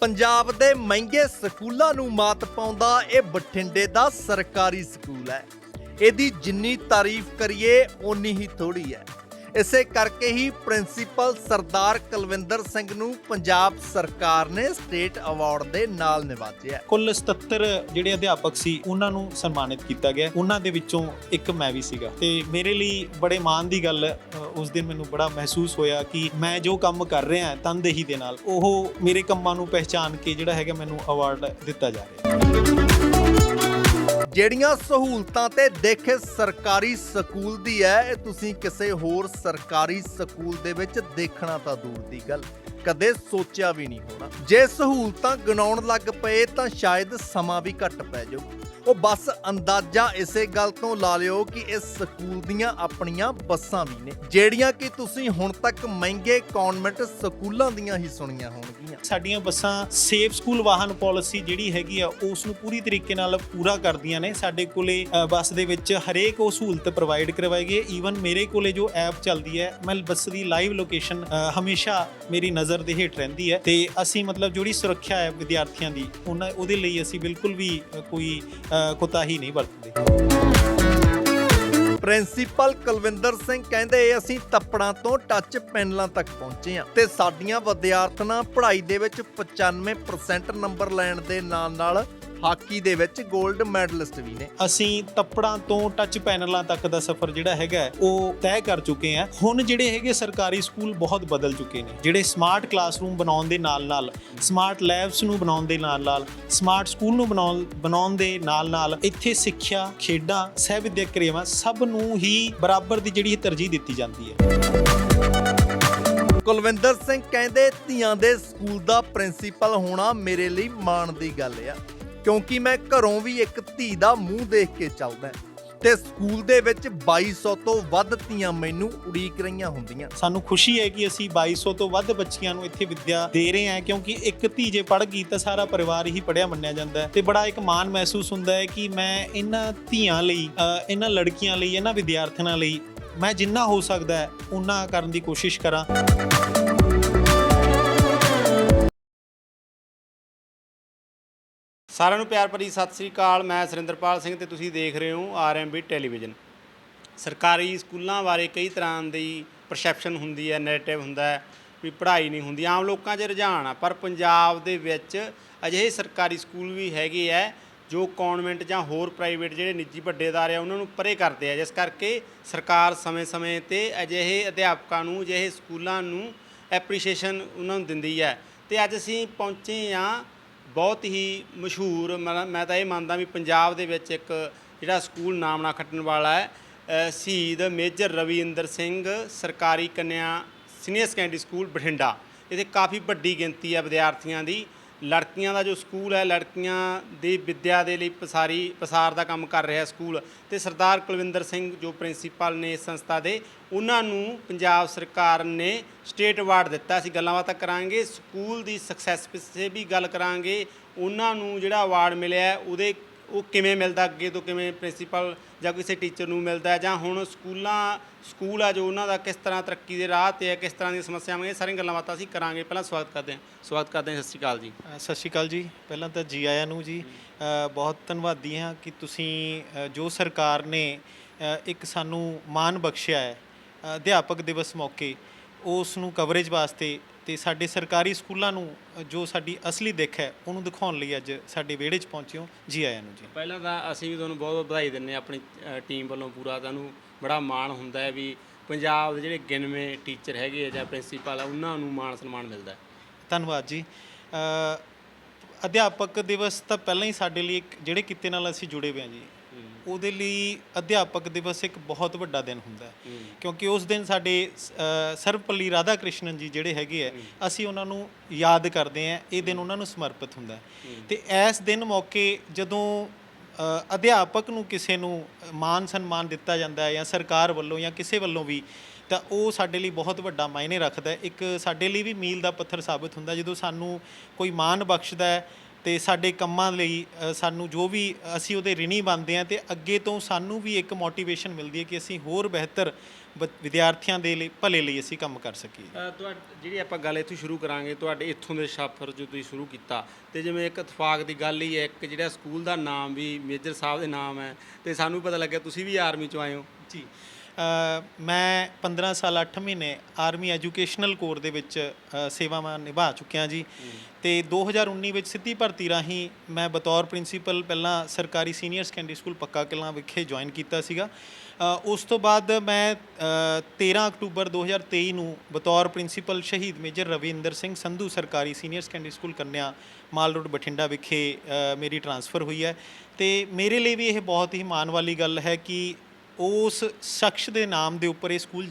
ਪੰਜਾਬ ਦੇ ਮਹਿੰਗੇ ਸਕੂਲਾਂ ਨੂੰ ਮਾਤ ਪਾਉਂਦਾ ਇਹ ਬਠਿੰਡੇ ਦਾ ਸਰਕਾਰੀ ਸਕੂਲ ਹੈ। ਇਹਦੀ ਜਿੰਨੀ ਤਾਰੀਫ ਕਰੀਏ, ਓਨੀ ਹੀ ਥੋੜੀ ਹੈ। ਇਸੇ ਕਰਕੇ ਹੀ ਪ੍ਰਿੰਸੀਪਲ ਸਰਦਾਰ ਕੁਲਵਿੰਦਰ ਸਿੰਘ ਨੂੰ ਪੰਜਾਬ ਸਰਕਾਰ ਨੇ ਸਟੇਟ ਅਵਾਰਡ ਦੇ ਨਾਲ ਨਿਵਾਜਿਆ ਕੁੱਲ 77 ਜਿਹੜੇ ਅਧਿਆਪਕ ਸੀ ਉਹਨਾਂ ਨੂੰ ਸਨਮਾਨਿਤ ਕੀਤਾ ਗਿਆ। ਉਹਨਾਂ ਦੇ ਵਿੱਚੋਂ ਇੱਕ ਮੈਂ ਵੀ ਸੀਗਾ। ਤੇ ਮੇਰੇ ਲਈ ਬੜੇ ਮਾਣ ਦੀ ਗੱਲ ਅ, ਉਸ ਦਿਨ ਮੈਨੂੰ ਬੜਾ ਮਹਿਸੂਸ ਹੋਇਆ ਕਿ ਮੈਂ ਜੋ ਕੰਮ ਕਰ ਰਿਹਾ ਤਨਦੇਹੀ ਦੇ ਨਾਲ ਉਹ ਮੇਰੇ ਕੰਮਾਂ ਨੂੰ ਪਹਿਚਾਨ ਕੇ ਜਿਹੜਾ ਹੈਗਾ ਮੈਨੂੰ ਅਵਾਰਡ ਦਿੱਤਾ ਜਾ ਰਿਹਾ ਜਿਹੜੀਆਂ ਸਹੂਲਤਾਂ ਤੇ ਦਿੱਖ ਸਰਕਾਰੀ ਸਕੂਲ ਦੀ ਹੈ, ਇਹ ਤੁਸੀਂ ਕਿਸੇ ਹੋਰ ਸਰਕਾਰੀ ਸਕੂਲ ਦੇ ਵਿੱਚ ਦੇਖਣਾ ਤਾਂ ਦੂਰ ਦੀ ਗੱਲ। ਕਦੇ ਸੋਚਿਆ ਵੀ ਨਹੀਂ ਹੋਣਾ। ਜੇ ਸਹੂਲਤਾਂ ਗਣਾਉਣ ਲੱਗ ਪਏ ਤਾਂ ਸ਼ਾਇਦ ਸਮਾਂ ਵੀ ਘੱਟ ਪੈ ਜਾਊ। ਉਹ ਬਸ ਅੰਦਾਜ਼ਾ ਇਸੇ ਗੱਲ ਤੋਂ ਲਾ ਲਿਓ ਕਿ ਇਸ ਸਕੂਲ ਦੀਆਂ ਆਪਣੀਆਂ ਬੱਸਾਂ ਵੀ ਨੇ, ਜਿਹੜੀਆਂ ਕਿ ਤੁਸੀਂ ਹੁਣ ਤੱਕ ਮਹਿੰਗੇ ਕਨਵੈਂਟ ਸਕੂਲਾਂ ਦੀਆਂ ਹੀ ਸੁਣੀਆਂ ਹੋਣਗੀਆਂ। ਸਾਡੀਆਂ ਬੱਸਾਂ ਸੇਫ ਸਕੂਲ ਵਾਹਨ ਪਾਲਿਸੀ ਜਿਹੜੀ ਹੈਗੀ ਆ, ਉਸ ਨੂੰ ਪੂਰੀ ਤਰੀਕੇ ਨਾਲ ਪੂਰਾ ਕਰਦੀਆਂ ਨੇ। ਸਾਡੇ ਕੋਲੇ ਬੱਸ ਦੇ ਵਿੱਚ ਹਰੇਕ ਉਹ ਸਹੂਲਤ ਪ੍ਰੋਵਾਈਡ ਕਰਵਾਈ ਗਈ ਹੈ। ਈਵਨ ਮੇਰੇ ਕੋਲੇ ਜੋ ਐਪ ਚੱਲਦੀ ਹੈ, ਮੈਂ ਬੱਸ ਦੀ ਲਾਈਵ ਲੋਕੇਸ਼ਨ ਹਮੇਸ਼ਾ ਮੇਰੀ ਨਜ਼ਰ ਦੇ ਹੇਠ ਰਹਿੰਦੀ ਹੈ ਤੇ ਅਸੀਂ ਮਤਲਬ ਜਿਹੜੀ ਸੁਰੱਖਿਆ ਹੈ ਵਿਦਿਆਰਥੀਆਂ ਦੀ, ਉਹਨਾਂ, ਉਹਦੇ ਲਈ ਅਸੀਂ ਬਿਲਕੁਲ ਵੀ ਕੋਈ ਕੋਤਾਹੀ ਨਹੀਂ ਵਰਤਦੇ। ਪ੍ਰਿੰਸੀਪਲ ਕੁਲਵਿੰਦਰ ਸਿੰਘ ਕਹਿੰਦੇ ਅਸੀਂ ਤੱਪੜਾਂ ਤੋਂ ਟੱਚ ਪੈਨਲਾਂ ਤੱਕ ਪਹੁੰਚੇ ਹਾਂ ਤੇ ਸਾਡੀਆਂ ਵਿਦਿਆਰਥਣਾਂ ਪੜ੍ਹਾਈ ਦੇ ਵਿੱਚ 95% ਨੰਬਰ ਲੈਣ ਦੇ ਨਾਲ ਨਾਲ ਹਾਕੀ ਦੇ ਵਿੱਚ 골ਡ ਮੈਡਲਿਸਟ ਵੀ ਨੇ। ਅਸੀਂ ਤੱਪੜਾਂ ਤੋਂ ਟੱਚ ਪੈਨਲਾਂ ਤੱਕ ਦਾ ਸਫ਼ਰ ਜਿਹੜਾ ਹੈਗਾ ਉਹ ਤੈਅ ਕਰ ਚੁੱਕੇ ਹਾਂ। ਹੁਣ ਜਿਹੜੇ ਹੈਗੇ ਸਰਕਾਰੀ ਸਕੂਲ ਬਹੁਤ ਬਦਲ ਚੁੱਕੇ ਨੇ। ਜਿਹੜੇ ਸਮਾਰਟ ਕਲਾਸਰੂਮ ਬਣਾਉਣ ਦੇ ਨਾਲ-ਨਾਲ ਸਮਾਰਟ ਲੈਬਸ ਨੂੰ ਬਣਾਉਣ ਦੇ ਨਾਲ-ਨਾਲ ਸਮਾਰਟ ਸਕੂਲ ਨੂੰ ਬਣਾਉਣ ਬਣਾਉਣ ਦੇ ਨਾਲ-ਨਾਲ ਇੱਥੇ ਸਿੱਖਿਆ ਖੇਡਾਂ ਸਹਿ ਵਿਦਿਅਕ ਕਿਰਿਆਵਾਂ ਸਭ ਨੂੰ ਹੀ ਬਰਾਬਰ ਦੀ ਜਿਹੜੀ ਤਰਜੀਹ ਦਿੱਤੀ ਜਾਂਦੀ ਹੈ। ਕੁਲਵਿੰਦਰ ਸਿੰਘ ਕਹਿੰਦੇ ਧੀਆਂ ਦੇ ਸਕੂਲ ਦਾ ਪ੍ਰਿੰਸੀਪਲ ਹੋਣਾ ਮੇਰੇ ਲਈ ਮਾਣ ਦੀ ਗੱਲ ਆ। ਕਿਉਂਕਿ ਮੈਂ ਘਰੋਂ ਵੀ ਇੱਕ ਧੀ ਦਾ ਮੂੰਹ ਦੇਖ ਕੇ ਚੱਲਦਾ ਤੇ ਸਕੂਲ ਦੇ ਵਿੱਚ 2200 ਤੋਂ ਵੱਧ ਧੀਆਂ ਮੈਨੂੰ ਉਡੀਕ ਰਹੀਆਂ ਹੁੰਦੀਆਂ। ਸਾਨੂੰ ਖੁਸ਼ੀ ਹੈ ਕਿ ਅਸੀਂ 2200 ਤੋਂ ਵੱਧ ਬੱਚੀਆਂ ਨੂੰ ਇੱਥੇ ਵਿੱਦਿਆ ਦੇ ਰਹੇ ਹਾਂ ਕਿਉਂਕਿ ਇੱਕ ਧੀ ਜੇ ਪੜ੍ਹ ਗਈ ਤਾਂ ਸਾਰਾ ਪਰਿਵਾਰ ਹੀ ਪੜਿਆ ਮੰਨਿਆ ਜਾਂਦਾ ਹੈ ਤੇ ਬੜਾ ਇੱਕ ਮਾਣ ਮਹਿਸੂਸ ਹੁੰਦਾ ਹੈ ਕਿ ਮੈਂ ਇਹਨਾਂ ਧੀਆਂ ਲਈ ਇਹਨਾਂ ਲੜਕੀਆਂ ਲਈ, ਇਹਨਾਂ ਵਿਦਿਆਰਥਣਾਂ ਲਈ ਮੈਂ ਜਿੰਨਾ ਹੋ ਸਕਦਾ ਹੈ ਉਨਾ ਕਰਨ ਦੀ ਕੋਸ਼ਿਸ਼ ਕਰਾਂ। ਸਾਰਿਆਂ ਨੂੰ ਪਿਆਰ ਭਰੀ ਸਤਿ ਸ੍ਰੀ ਅਕਾਲ। ਮੈਂ ਸੁਰਿੰਦਰਪਾਲ ਸਿੰਘ ਤੇ ਤੁਸੀਂ ਦੇਖ ਰਹੇ ਹੋ ਆਰਐਮਬੀ ਟੈਲੀਵਿਜ਼ਨ। ਸਰਕਾਰੀ ਸਕੂਲਾਂ ਬਾਰੇ ਕਈ ਤਰ੍ਹਾਂ ਦੀ ਪਰਸੈਪਸ਼ਨ ਹੁੰਦੀ ਹੈ ਨੈਰੇਟਿਵ ਹੁੰਦਾ ਹੈ ਵੀ ਪੜ੍ਹਾਈ ਨਹੀਂ ਹੁੰਦੀ। ਆਮ ਲੋਕਾਂ 'ਚ ਰੁਝਾਨ ਆ, ਪਰ ਪੰਜਾਬ ਦੇ ਵਿੱਚ ਅਜਿਹੇ ਸਰਕਾਰੀ ਸਕੂਲ ਵੀ ਹੈਗੇ ਆ ਜੋ ਕਨਵੈਂਟ ਜਾਂ ਹੋਰ ਪ੍ਰਾਈਵੇਟ ਜਿਹੜੇ ਨਿੱਜੀ ਵੱਡੇ ਅਦਾਰੇ ਆ, ਉਹਨਾਂ ਨੂੰ ਪਰੇ ਕਰਦੇ ਆ। ਜਿਸ ਕਰਕੇ ਸਰਕਾਰ ਸਮੇਂ-ਸਮੇਂ ਤੇ ਅਜਿਹੇ ਅਧਿਆਪਕਾਂ ਨੂੰ, ਅਜਿਹੇ ਸਕੂਲਾਂ ਨੂੰ ਐਪਰੀਸ਼ੀਏਸ਼ਨ ਉਹਨਾਂ ਨੂੰ ਦਿੰਦੀ ਹੈ। ਤੇ ਅੱਜ ਅਸੀਂ ਪਹੁੰਚੇ ਆ ਬਹੁਤ ਹੀ ਮਸ਼ਹੂਰ, ਮੈਂ ਮੈਂ ਤਾਂ ਇਹ ਮੰਨਦਾ ਵੀ ਪੰਜਾਬ ਦੇ ਵਿੱਚ ਇੱਕ ਜਿਹੜਾ ਸਕੂਲ ਨਾਮ ਨਾ ਖੱਟਣ ਵਾਲਾ ਹੈ ਸ਼ਹੀਦ ਮੇਜਰ ਰਵਿੰਦਰ ਸਿੰਘ ਸਰਕਾਰੀ ਕੰਨਿਆ ਸੀਨੀਅਰ ਸੈਕੰਡਰੀ ਸਕੂਲ ਬਠਿੰਡਾ। ਇਹਦੇ ਕਾਫੀ ਵੱਡੀ ਗਿਣਤੀ ਹੈ ਵਿਦਿਆਰਥੀਆਂ ਦੀ। ਲੜਕੀਆਂ ਦਾ ਜੋ ਸਕੂਲ ਹੈ, ਲੜਕੀਆਂ ਦੀ ਵਿੱਦਿਆ ਦੇ ਲਈ ਪਸਾਰੀ, ਪਸਾਰ ਦਾ ਕੰਮ ਕਰ ਰਿਹਾ ਸਕੂਲ ਤੇ ਸਰਦਾਰ ਕੁਲਵਿੰਦਰ ਸਿੰਘ ਜੋ ਪ੍ਰਿੰਸੀਪਲ ਨੇ ਇਸ ਸੰਸਥਾ ਦੇ, ਉਹਨਾਂ ਨੂੰ ਪੰਜਾਬ ਸਰਕਾਰ ਨੇ ਸਟੇਟ ਅਵਾਰਡ ਦਿੱਤਾ ਅਸੀਂ ਗੱਲਾਂ ਬਾਤਾਂ ਕਰਾਂਗੇ, ਸਕੂਲ ਦੀ ਸਕਸੈਸ ਪਿੱਛੇ ਵੀ ਗੱਲ ਕਰਾਂਗੇ, ਉਹਨਾਂ ਨੂੰ ਜਿਹੜਾ ਅਵਾਰਡ ਮਿਲਿਆ ਉਹਦੇ ਉਹ ਕਿਵੇਂ ਮਿਲਦਾ, ਅੱਗੇ ਤੋਂ ਕਿਵੇਂ ਪ੍ਰਿੰਸੀਪਲ ਜਾਂ ਕਿਸੇ ਟੀਚਰ ਨੂੰ ਮਿਲਦਾ ਜਾਂ ਹੁਣ ਸਕੂਲਾਂ, ਸਕੂਲ ਆ ਜੋ ਉਹਨਾਂ ਦਾ ਕਿਸ ਤਰ੍ਹਾਂ ਤਰੱਕੀ ਦੇ ਰਾਹ ਤੇ ਹੈ, ਕਿਸ ਤਰ੍ਹਾਂ ਦੀਆਂ ਸਮੱਸਿਆਵਾਂ, ਇਹ ਸਾਰੀਆਂ ਗੱਲਾਂ ਬਾਤਾਂ ਅਸੀਂ ਕਰਾਂਗੇ। ਪਹਿਲਾਂ ਸਵਾਗਤ ਕਰਦੇ ਹਾਂ। ਸਵਾਗਤ ਕਰਦੇ ਹਾਂ, ਸਤਿ ਸ਼੍ਰੀ ਅਕਾਲ ਜੀ। ਸਤਿ ਸ਼੍ਰੀ ਅਕਾਲ ਜੀ। ਪਹਿਲਾਂ ਤਾਂ ਜੀ ਆਇਆਂ ਨੂੰ ਜੀ ਬਹੁਤ ਧੰਨਵਾਦੀ ਹਾਂ ਕਿ ਤੁਸੀਂ ਜੋ ਸਰਕਾਰ ਨੇ ਇੱਕ ਸਾਨੂੰ ਮਾਣ ਬਖਸ਼ਿਆ ਹੈ ਅਧਿਆਪਕ ਦਿਵਸ ਮੌਕੇ, ਉਸ ਨੂੰ ਕਵਰੇਜ ਵਾਸਤੇ ਤੇ ਸਾਡੇ ਸਰਕਾਰੀ ਸਕੂਲਾਂ ਨੂੰ ਜੋ ਸਾਡੀ ਅਸਲੀ ਦਿੱਖ ਹੈ ਉਹਨੂੰ ਦਿਖਾਉਣ ਲਈ ਅੱਜ ਸਾਡੇ ਵਿਹੜੇ 'ਚ ਪਹੁੰਚੇ ਹੋ ਜੀ ਆਇਆਂ ਨੂੰ ਜੀ। ਪਹਿਲਾਂ ਤਾਂ ਅਸੀਂ ਵੀ ਤੁਹਾਨੂੰ ਬਹੁਤ ਬਹੁਤ ਵਧਾਈ ਦਿੰਦੇ ਹਾਂ ਆਪਣੀ ਟੀਮ ਵੱਲੋਂ ਪੂਰਾ ਤੁਹਾਨੂੰ ਬੜਾ ਮਾਣ ਹੁੰਦਾ ਹੈ ਵੀ ਪੰਜਾਬ ਦੇ ਜਿਹੜੇ ਗਿਣਵੇਂ ਟੀਚਰ ਹੈਗੇ ਆ ਜਾਂ ਪ੍ਰਿੰਸੀਪਲ ਆ ਉਹਨਾਂ ਨੂੰ ਮਾਣ ਸਨਮਾਨ ਮਿਲਦਾ ਹੈ। ਧੰਨਵਾਦ ਜੀ। ਅ, ਅਧਿਆਪਕ ਦਿਵਸ ਤਾਂ ਪਹਿਲਾਂ ਹੀ ਸਾਡੇ ਲਈ ਜਿਹੜੇ ਕਿੱਤੇ ਨਾਲ ਅਸੀਂ ਜੁੜੇ ਹੋਏ ਹਾਂ ਜੀ। ਉਹਦੇ ਲਈ ਅਧਿਆਪਕ ਦਿਵਸ ਇੱਕ ਬਹੁਤ ਵੱਡਾ ਦਿਨ ਹੁੰਦਾ ਹੈ। ਕਿਉਂਕਿ ਉਸ ਦਿਨ ਸਾਡੇ ਸਰਵਪੱਲੀ ਰਾਧਾ ਕ੍ਰਿਸ਼ਨਨ ਜੀ ਜਿਹੜੇ ਹੈਗੇ ਆ ਅਸੀਂ ਉਹਨਾਂ ਨੂੰ ਯਾਦ ਕਰਦੇ ਆ ਇਹ ਦਿਨ ਉਹਨਾਂ ਨੂੰ ਸਮਰਪਿਤ ਹੁੰਦਾ ਤੇ ਇਸ ਦਿਨ ਮੌਕੇ ਜਦੋਂ ਅਧਿਆਪਕ ਨੂੰ ਕਿਸੇ ਨੂੰ ਮਾਨ ਸਨਮਾਨ ਦਿੱਤਾ ਜਾਂਦਾ ਹੈ ਜਾਂ ਸਰਕਾਰ ਵੱਲੋਂ ਜਾਂ ਕਿਸੇ ਵੱਲੋਂ ਵੀ ਤਾਂ ਉਹ ਸਾਡੇ ਲਈ ਬਹੁਤ ਵੱਡਾ ਮਾਇਨੇ ਰੱਖਦਾ ਇੱਕ ਸਾਡੇ ਲਈ ਵੀ ਮੀਲ ਦਾ ਪੱਥਰ ਸਾਬਤ ਹੁੰਦਾ ਜਦੋਂ ਸਾਨੂੰ ਕੋਈ ਮਾਣ ਬਖਸ਼ਦਾ ਹੈ ਤੇ ਸਾਡੇ ਕੰਮਾਂ ਲਈ ਸਾਨੂੰ ਜੋ ਵੀ ਅਸੀਂ ਉਹਦੇ ਰਿਣੀ ਬਣਦੇ ਆ ਤੇ ਅੱਗੇ ਤੋਂ ਸਾਨੂੰ ਵੀ ਇੱਕ ਮੋਟੀਵੇਸ਼ਨ ਮਿਲਦੀ ਹੈ ਕਿ ਅਸੀਂ ਹੋਰ ਬਿਹਤਰ ਵਿਦਿਆਰਥੀਆਂ ਦੇ ਲਈ ਭਲੇ ਲਈ ਅਸੀਂ ਕੰਮ ਕਰ ਸਕੀਏ। ਤੁਹਾਡੀ ਜਿਹੜੀ ਆਪਾਂ ਗੱਲ ਇੱਥੋਂ ਸ਼ੁਰੂ ਕਰਾਂਗੇ ਤੁਹਾਡੇ ਇੱਥੋਂ ਦੇ ਸਫ਼ਰ ਜੋ ਤੁਸੀਂ ਸ਼ੁਰੂ ਕੀਤਾ ਤੇ ਜਿਵੇਂ ਇੱਕ ਇਤਫਾਕ ਦੀ ਗੱਲ ਹੀ ਹੈ ਇੱਕ ਜਿਹੜਾ ਸਕੂਲ ਦਾ ਨਾਮ ਵੀ ਮੇਜਰ ਸਾਹਿਬ ਦੇ ਨਾਮ ਹੈ ਤੇ ਸਾਨੂੰ ਪਤਾ ਲੱਗਿਆ ਤੁਸੀਂ ਵੀ ਆਰਮੀ ਚੋਂ ਆਏ ਹੋ। ਜੀ। ਮੈਂ 15 ਸਾਲ 8 ਮਹੀਨੇ ਆਰਮੀ ਐਜੂਕੇਸ਼ਨਲ ਕੋਰ ਦੇ ਵਿੱਚ ਸੇਵਾਵਾਂ ਨਿਭਾ ਚੁੱਕਿਆ ਜੀ। ਤੇ 2019 ਵਿੱਚ ਸਿੱਧੀ ਭਰਤੀ ਰਾਹੀਂ ਮੈਂ ਬਤੌਰ ਪ੍ਰਿੰਸੀਪਲ ਪਹਿਲਾਂ ਸਰਕਾਰੀ ਸੀਨੀਅਰ ਸੈਕੰਡਰੀ ਸਕੂਲ ਪੱਕਾ ਕਲਾਂ ਵਿਖੇ ਜੁਆਇਨ ਕੀਤਾ ਸੀਗਾ। ਉਸ ਤੋਂ ਬਾਅਦ ਮੈਂ ਅ, 13 ਅਕਤੂਬਰ 2023 ਨੂੰ ਬਤੌਰ ਪ੍ਰਿੰਸੀਪਲ ਸ਼ਹੀਦ ਮੇਜਰ ਰਵਿੰਦਰ ਸਿੰਘ ਸੰਧੂ ਸਰਕਾਰੀ ਸੀਨੀਅਰ ਸੈਕੰਡਰੀ ਸਕੂਲ ਕੰਨਿਆ ਮਾਲ ਰੋਡ ਬਠਿੰਡਾ ਵਿਖੇ ਮੇਰੀ ਟਰਾਂਸਫਰ ਹੋਈ ਹੈ। ਤੇ ਮੇਰੇ ਲਈ ਵੀ ਇਹ ਬਹੁਤ ਹੀ ਮਾਣ ਵਾਲੀ ਗੱਲ ਹੈ ਕਿ ਉਸ ਸ਼ਖਸ ਦੇ ਨਾਮ ਦੇ ਉੱਪਰ ਇਹ ਸਕੂਲ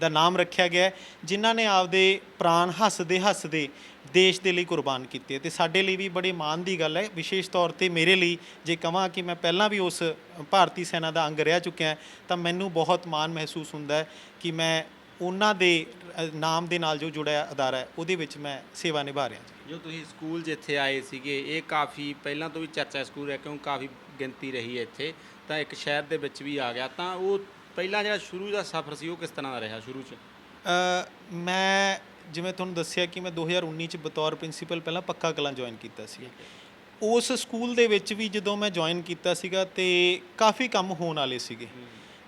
ਦਾ ਨਾਮ ਰੱਖਿਆ ਗਿਆ ਜਿਨ੍ਹਾਂ ਨੇ ਆਪਦੇ ਪ੍ਰਾਣ ਹੱਸਦੇ ਹੱਸਦੇ ਦੇਸ਼ ਦੇ ਲਈ ਕੁਰਬਾਨ ਕੀਤੇ। ਤੇ ਸਾਡੇ ਲਈ ਵੀ ਬੜੇ ਮਾਣ ਦੀ ਗੱਲ ਹੈ। ਵਿਸ਼ੇਸ਼ ਤੌਰ ਤੇ ਮੇਰੇ ਲਈ ਜੇ ਕਹਾਂ ਕਿ ਮੈਂ ਪਹਿਲਾਂ ਵੀ ਉਸ ਭਾਰਤੀ ਸੈਨਾ ਦਾ ਅੰਗ ਰਹਿ ਚੁੱਕਿਆ, ਤਾਂ ਮੈਨੂੰ ਬਹੁਤ ਮਾਣ ਮਹਿਸੂਸ ਹੁੰਦਾ ਹੈ ਕਿ ਮੈਂ ਉਹਨਾਂ ਦੇ ਨਾਮ ਦੇ ਨਾਲ ਜੋ ਜੁੜਿਆ ਅਦਾਰਾ ਹੈ ਉਹਦੇ ਵਿੱਚ ਮੈਂ ਸੇਵਾ ਨਿਭਾ ਰਿਹਾ ਜੀ। ਜੋ ਤੁਸੀਂ ਸਕੂਲ ਜਿੱਥੇ ਆਏ ਸੀਗੇ ਇਹ ਕਾਫੀ ਪਹਿਲਾਂ ਤੋਂ ਵੀ ਚਰਚਾ ਸਕੂਲ ਹੈ ਕਿਉਂ ਕਾਫੀ ਗਿਣਤੀ ਰਹੀ ਹੈ ਇੱਥੇ ਤਾਂ ਇੱਕ ਸ਼ਹਿਰ ਦੇ ਵਿੱਚ ਵੀ ਆ ਗਿਆ। ਤਾਂ ਉਹ ਪਹਿਲਾਂ ਜਿਹੜਾ ਸ਼ੁਰੂ ਦਾ ਸਫ਼ਰ ਸੀ ਉਹ ਕਿਸ ਤਰ੍ਹਾਂ ਦਾ ਰਿਹਾ ਸ਼ੁਰੂ 'ਚ? ਅ, ਮੈਂ ਜਿਵੇਂ ਤੁਹਾਨੂੰ ਦੱਸਿਆ ਕਿ ਮੈਂ 2019 ਚ ਬਤੌਰ ਪ੍ਰਿੰਸੀਪਲ ਪਹਿਲਾਂ ਪੱਕਾ ਕਲਾਂ ਜੁਆਇਨ ਕੀਤਾ ਸੀ। ਉਸ ਸਕੂਲ ਦੇ ਵਿੱਚ ਵੀ ਜਦੋਂ ਮੈਂ ਜੁਆਇਨ ਕੀਤਾ ਸੀਗਾ ਤੇ ਕਾਫੀ ਕੰਮ ਹੋਣ ਵਾਲੇ ਸੀਗੇ।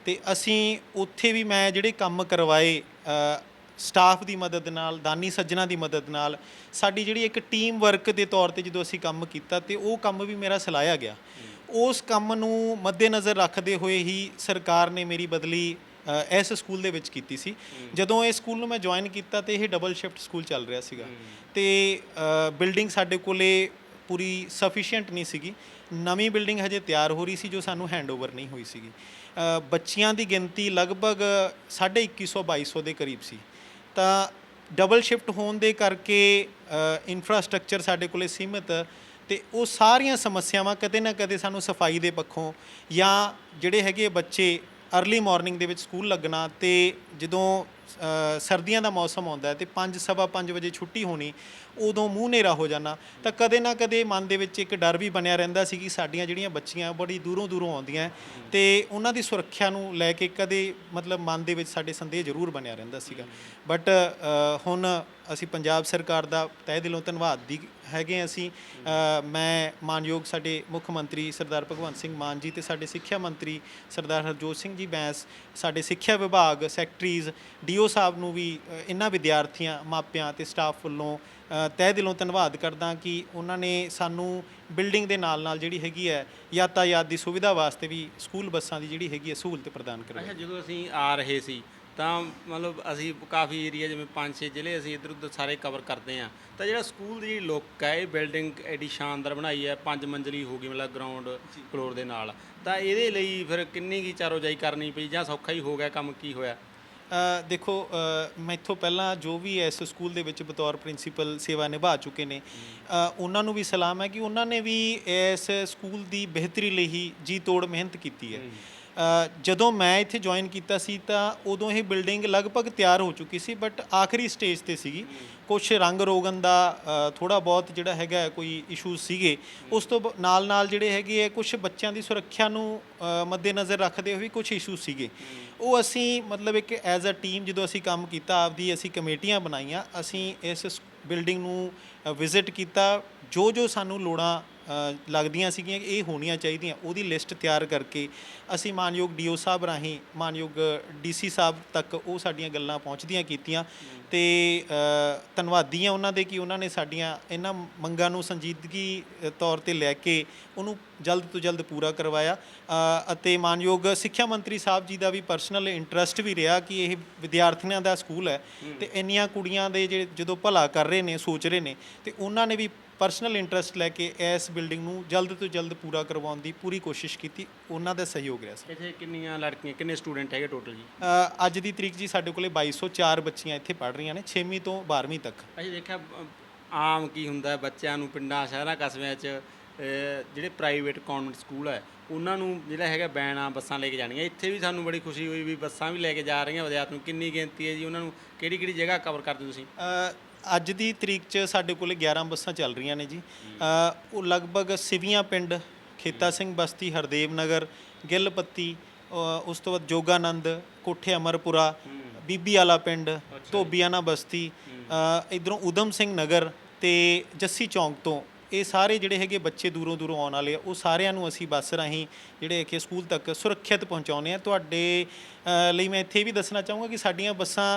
ਤੇ ਅਸੀਂ ਉੱਥੇ ਵੀ ਮੈਂ ਜਿਹੜੇ ਕੰਮ ਕਰਵਾਏ ਸਟਾਫ ਦੀ ਮਦਦ ਨਾਲ, ਦਾਨੀ ਸੱਜਣਾ ਦੀ ਮਦਦ ਨਾਲ, ਸਾਡੀ ਜਿਹੜੀ ਇੱਕ ਟੀਮ ਵਰਕ ਦੇ ਤੌਰ ਤੇ ਜਦੋਂ ਅਸੀਂ ਕੰਮ ਕੀਤਾ ਤੇ ਉਹ ਕੰਮ ਵੀ ਮੇਰਾ ਸਲਾਇਆ ਗਿਆ। ਉਸ ਕੰਮ ਨੂੰ ਮੱਦੇਨਜ਼ਰ ਰੱਖਦੇ ਹੋਏ ਹੀ ਸਰਕਾਰ ਨੇ ਮੇਰੀ ਬਦਲੀ ਇਸ ਸਕੂਲ ਦੇ ਵਿੱਚ ਕੀਤੀ ਸੀ। ਜਦੋਂ ਇਹ ਸਕੂਲ ਨੂੰ ਮੈਂ ਜੁਆਇਨ ਕੀਤਾ ਤੇ ਇਹ ਡਬਲ ਸ਼ਿਫਟ ਸਕੂਲ ਚੱਲ ਰਿਹਾ ਸੀਗਾ। ਤੇ ਬਿਲਡਿੰਗ ਸਾਡੇ ਕੋਲੇ ਪੂਰੀ ਸਫੀਸ਼ੀਐਂਟ ਨਹੀਂ ਸੀਗੀ। ਨਵੀਂ ਬਿਲਡਿੰਗ ਹਜੇ ਤਿਆਰ ਹੋ ਰਹੀ ਸੀ, ਜੋ ਸਾਨੂੰ ਹੈਂਡਓਵਰ ਨਹੀਂ ਹੋਈ ਸੀਗੀ। ਬੱਚਿਆਂ ਦੀ ਗਿਣਤੀ ਲਗਭਗ 2150 2200 ਦੇ ਕਰੀਬ ਸੀ। ਤਾਂ ਡਬਲ ਸ਼ਿਫਟ ਹੋਣ ਦੇ ਕਰਕੇ ਇਨਫਰਾਸਟ੍ਰਕਚਰ ਸਾਡੇ ਕੋਲੇ ਸੀਮਿਤ ਤੇ ਉਹ ਸਾਰੀਆਂ ਸਮੱਸਿਆਵਾਂ ਕਦੇ ਨਾ ਕਦੇ ਸਾਨੂੰ ਸਫ਼ਾਈ ਦੇ ਪੱਖੋਂ ਜਾਂ ਜਿਹੜੇ ਹੈਗੇ ਬੱਚੇ ਅਰਲੀ ਮਾਰਨਿੰਗ ਦੇ ਵਿੱਚ ਸਕੂਲ ਲੱਗਣਾ ਤੇ ਜਦੋਂ ਸਰਦੀਆਂ ਦਾ ਮੌਸਮ ਆਉਂਦਾ ਹੈ ਤੇ 5 ਸਵਾ 5 ਵਜੇ ਛੁੱਟੀ ਹੋਣੀ, ਉਦੋਂ ਮੂੰਹ ਹਨੇਰਾ ਹੋ ਜਾਣਾ, ਤਾਂ ਕਦੇ ਨਾ ਕਦੇ ਮਨ ਦੇ ਵਿੱਚ ਇੱਕ ਡਰ ਵੀ ਬਣਿਆ ਰਹਿੰਦਾ ਸੀ ਕਿ ਸਾਡੀਆਂ ਜਿਹੜੀਆਂ ਬੱਚੀਆਂ ਬੜੀ ਦੂਰੋਂ ਦੂਰੋਂ ਆਉਂਦੀਆਂ ਹੈ ਤੇ ਉਹਨਾਂ ਦੀ ਸੁਰੱਖਿਆ ਨੂੰ ਲੈ ਕੇ ਕਦੇ ਮਤਲਬ ਮਨ ਦੇ ਵਿੱਚ ਸਾਡੇ ਸੰਦੇਹ ਜ਼ਰੂਰ ਬਣਿਆ ਰਹਿੰਦਾ ਸੀਗਾ। ਬਟ ਹੁਣ ਅਸੀਂ ਪੰਜਾਬ ਸਰਕਾਰ ਦਾ ਤਹਿ ਦਿਲੋਂ ਧੰਨਵਾਦ ਦੀ ਹੈਗੇ ਅਸੀਂ। ਮੈਂ ਮਾਨਯੋਗ ਸਾਡੇ ਮੁੱਖ ਮੰਤਰੀ ਸਰਦਾਰ ਭਗਵੰਤ ਸਿੰਘ ਮਾਨ ਜੀ ਤੇ ਸਾਡੇ ਸਿੱਖਿਆ ਮੰਤਰੀ ਸਰਦਾਰ ਹਰਜੋਤ ਸਿੰਘ ਜੀ ਬੈਂਸ, ਸਾਡੇ ਸਿੱਖਿਆ ਵਿਭਾਗ ਸੈਕਟਰੀਜ਼ ਡੀ ਡੀਓ ਸਾਹਿਬ ਨੂੰ ਵੀ ਇਹਨਾਂ ਵਿਦਿਆਰਥੀਆਂ ਮਾਪਿਆਂ ਤੇ ਸਟਾਫ ਵੱਲੋਂ ਤਹਿ ਦਿਲੋਂ ਧੰਨਵਾਦ ਕਰਦਾ ਕਿ ਉਹਨਾਂ ਨੇ ਸਾਨੂੰ ਬਿਲਡਿੰਗ ਦੇ ਨਾਲ ਨਾਲ ਜਿਹੜੀ ਹੈਗੀ ਹੈ ਯਾਤਾਯਾਤ ਦੀ ਸੁਵਿਧਾ ਵਾਸਤੇ ਵੀ ਸਕੂਲ ਬੱਸਾਂ ਦੀ ਜਿਹੜੀ ਹੈਗੀ ਹੈ ਸਹੂਲਤ ਪ੍ਰਦਾਨ ਕਰਵਾਈ। ਅੱਛਾ ਜਦੋਂ ਅਸੀਂ ਆ ਰਹੇ ਸੀ ਤਾਂ ਮਤਲਬ ਅਸੀਂ ਕਾਫੀ ਏਰੀਆ ਜਿਵੇਂ 5-6 ਜ਼ਿਲ੍ਹੇ ਅਸੀਂ ਇੱਧਰ ਉੱਧਰ ਸਾਰੇ ਕਵਰ ਕਰਦੇ ਆ ਤਾਂ ਜਿਹੜਾ ਸਕੂਲ ਦੀ ਜਿਹੜੀ ਲੁੱਕ ਹੈ ਇਹ ਬਿਲਡਿੰਗ ਐਡੀ ਸ਼ਾਨਦਾਰ ਬਣਾਈ ਹੈ ਪੰਜ ਮੰਜ਼ਲੀ ਹੋ ਗਈ ਮਤਲਬ ਗਰਾਊਂਡ ਫਲੋਰ ਦੇ ਨਾਲ। ਤਾਂ ਇਹਦੇ ਲਈ ਫਿਰ ਕਿੰਨੀ ਕੀ ਚਾਰੋਜਾਈ ਕਰਨੀ ਪਈ ਜਾਂ ਸੌਖਾ ਹੀ ਹੋ ਗਿਆ ਕੰਮ ਕੀ ਹੋਇਆ? ਦੇਖੋ ਅ, ਮੈਥੋਂ ਪਹਿਲਾਂ ਜੋ ਵੀ ਇਸ ਸਕੂਲ ਦੇ ਵਿੱਚ ਬਤੌਰ ਪ੍ਰਿੰਸੀਪਲ ਸੇਵਾ ਨਿਭਾ ਚੁੱਕੇ ਨੇ ਉਹਨਾਂ ਨੂੰ ਵੀ ਸਲਾਮ ਹੈ ਕਿ ਉਹਨਾਂ ਨੇ ਵੀ ਇਸ ਸਕੂਲ ਦੀ ਬਿਹਤਰੀ ਲਈ ਹੀ ਜੀ ਤੋੜ ਮਿਹਨਤ ਕੀਤੀ ਹੈ। ਜਦੋਂ ਮੈਂ ਇੱਥੇ ਜੁਆਇਨ ਕੀਤਾ ਸੀ ਤਾਂ ਉਦੋਂ ਇਹ ਬਿਲਡਿੰਗ ਲਗਭਗ ਤਿਆਰ ਹੋ ਚੁੱਕੀ ਸੀ ਬਟ ਆਖਰੀ ਸਟੇਜ ਤੇ ਸੀਗੀ। ਕੁਝ ਰੰਗ ਰੋਗਨ ਦਾ ਥੋੜਾ ਬਹੁਤ ਜਿਹੜਾ ਹੈਗਾ ਕੋਈ ਇਸ਼ੂਜ਼ ਸੀਗੇ, ਉਸ ਤੋਂ ਬ- ਨਾਲ ਨਾਲ ਜਿਹੜੇ ਹੈਗੇ ਆ ਕੁਝ ਬੱਚਿਆਂ ਦੀ ਸੁਰੱਖਿਆ ਨੂੰ ਮੱਦੇਨਜ਼ਰ ਰੱਖਦੇ ਹੋਏ ਕੁਝ ਇਸ਼ੂ ਸੀਗੇ। ਉਹ ਅਸੀਂ ਮਤਲਬ ਇੱਕ ਐਜ਼ ਅ ਟੀਮ ਜਦੋਂ ਅਸੀਂ ਕੰਮ ਕੀਤਾ, ਆਪਦੀ ਅਸੀਂ ਕਮੇਟੀਆਂ ਬਣਾਈਆਂ, ਅਸੀਂ ਇਸ ਬਿਲਡਿੰਗ ਨੂੰ ਵਿਜ਼ਿਟ ਕੀਤਾ ਜੋ ਜੋ ਸਾਨੂੰ ਲੋੜਾਂ ਲੱਗਦੀਆਂ ਸੀਗੀਆਂ ਕਿ ਇਹ ਹੋਣੀਆਂ ਚਾਹੀਦੀਆਂ ਉਹਦੀ ਲਿਸਟ ਤਿਆਰ ਕਰਕੇ ਅਸੀਂ ਮਾਨਯੋਗ ਡੀਓ ਸਾਹਿਬ ਰਾਹੀਂ ਮਾਨਯੋਗ ਡੀਸੀ ਸਾਹਿਬ ਤੱਕ ਉਹ ਸਾਡੀਆਂ ਗੱਲਾਂ ਪਹੁੰਚਦੀਆਂ ਕੀਤੀਆਂ ਤੇ ਅ, ਧੰਨਵਾਦੀ ਹਾਂ ਉਹਨਾਂ ਦੇ ਕਿ ਉਹਨਾਂ ਨੇ ਸਾਡੀਆਂ ਇਹਨਾਂ ਮੰਗਾਂ ਨੂੰ ਸੰਜੀਦਗੀ ਤੌਰ ਤੇ ਲੈ ਕੇ ਉਹਨੂੰ ਜਲਦ ਤੋਂ ਜਲਦ ਪੂਰਾ ਕਰਵਾਇਆ। ਅਤੇ ਮਾਨਯੋਗ ਸਿੱਖਿਆ ਮੰਤਰੀ ਸਾਹਿਬ ਜੀ ਦਾ ਵੀ ਪਰਸਨਲ ਇੰਟਰਸਟ ਵੀ ਰਿਹਾ ਕਿ ਇਹ ਵਿਦਿਆਰਥੀਆਂ ਦਾ ਸਕੂਲ ਹੈ ਤੇ ਇੰਨੀਆਂ ਕੁੜੀਆਂ ਦੇ ਜਿਹੜੇ ਜਦੋਂ ਭਲਾ ਕਰ ਰਹੇ ਨੇ ਸੋਚ ਰਹੇ ਨੇ ਤੇ ਉਹਨਾਂ ਨੇ ਵੀ ਪਰਸਨਲ ਇੰਟਰਸਟ ਲੈ ਕੇ ਇਸ ਬਿਲਡਿੰਗ ਨੂੰ ਜਲਦ ਤੋਂ ਜਲਦ ਪੂਰਾ ਕਰਵਾਉਣ ਦੀ ਪੂਰੀ ਕੋਸ਼ਿਸ਼ ਕੀਤੀ ਉਹਨਾਂ ਦਾ ਸਹਿਯੋਗ ਰਿਹਾ ਸੀ। ਇੱਥੇ ਕਿੰਨੀਆਂ ਲੜਕੀਆਂ ਕਿੰਨੇ ਸਟੂਡੈਂਟ ਹੈਗੇ ਟੋਟਲ ਜੀ? ਅ, ਅੱਜ ਦੀ ਤਰੀਕ ਜੀ ਸਾਡੇ ਕੋਲੇ 2204 ਬੱਚੀਆਂ ਇੱਥੇ ਪੜ੍ਹ ਰਹੀਆਂ ਨੇ 6ਵੀਂ ਤੋਂ 12ਵੀਂ ਤੱਕ। ਅਸੀਂ ਦੇਖਿਆ ਆਮ ਕੀ ਹੁੰਦਾ ਹੈ, ਬੱਚਿਆਂ ਨੂੰ ਪਿੰਡਾਂ ਸ਼ਹਿਰਾਂ ਕਸਬਿਆਂ 'ਚ ਜਿਹੜੇ ਪ੍ਰਾਈਵੇਟ ਕਨਵੈਂਟ ਸਕੂਲ ਹੈ ਉਹਨਾਂ ਨੂੰ ਜਿਹੜਾ ਹੈਗਾ ਬੈਨਾਂ ਬੱਸਾਂ ਲੈ ਕੇ ਜਾਣੀਆਂ। ਇੱਥੇ ਵੀ ਸਾਨੂੰ ਬੜੀ ਖੁਸ਼ੀ ਹੋਈ ਵੀ ਬੱਸਾਂ ਵੀ ਲੈ ਕੇ ਜਾ ਰਹੀਆਂ ਵਿਦਿਆਰਥੀ ਨੂੰ ਕਿੰਨੀ ਗਿਣਤੀ ਹੈ ਜੀ ਉਹਨਾਂ ਨੂੰ ਕਿਹੜੀ ਕਿਹੜੀ ਜਗ੍ਹਾ ਕਵਰ ਕਰਦੇ ਤੁਸੀਂ? ਅ, ਅੱਜ ਦੀ ਤਰੀਕ 'ਚ ਸਾਡੇ ਕੋਲੇ 11 ਬੱਸਾਂ ਚੱਲ ਰਹੀਆਂ ਨੇ ਜੀ। ਅ, ਉਹ ਲਗਭਗ ਸਿਵੀਆਂ ਪਿੰਡ ਖੇਤਾ ਸਿੰਘ ਬਸਤੀ ਹਰਦੇਵ ਨਗਰ ਗਿੱਲਪੱਤੀ ਅ, ਉਸ ਤੋਂ ਬਾਅਦ ਜੋਗਾਨੰਦ ਕੋਠੇ ਅਮਰਪੁਰਾ ਬੀਬੀ ਵਾਲਾ ਪਿੰਡ ਧੋਬੀਆਣਾ ਬਸਤੀ ਇਧਰੋਂ ਉਦਮ ਸਿੰਘ ਨਗਰ ਤੇ ਜੱਸੀ ਚੌਂਕ ਤੋਂ। ਇਹ ਸਾਰੇ ਜਿਹੜੇ ਹੈਗੇ ਬੱਚੇ ਦੂਰੋਂ ਦੂਰੋਂ ਆਉਣ ਵਾਲੇ ਆ ਉਹ ਸਾਰਿਆਂ ਨੂੰ ਅਸੀਂ ਬੱਸ ਰਾਹੀਂ ਜਿਹੜੇ ਕਿ ਸਕੂਲ ਤੱਕ ਸੁਰੱਖਿਅਤ ਪਹੁੰਚਾਉਂਦੇ ਆ ਤੁਹਾਡੇ ਅ, ਲਈ ਮੈਂ ਇੱਥੇ ਵੀ ਦੱਸਣਾ ਚਾਹੂੰਗਾ ਕਿ ਸਾਡੀਆਂ ਬੱਸਾਂ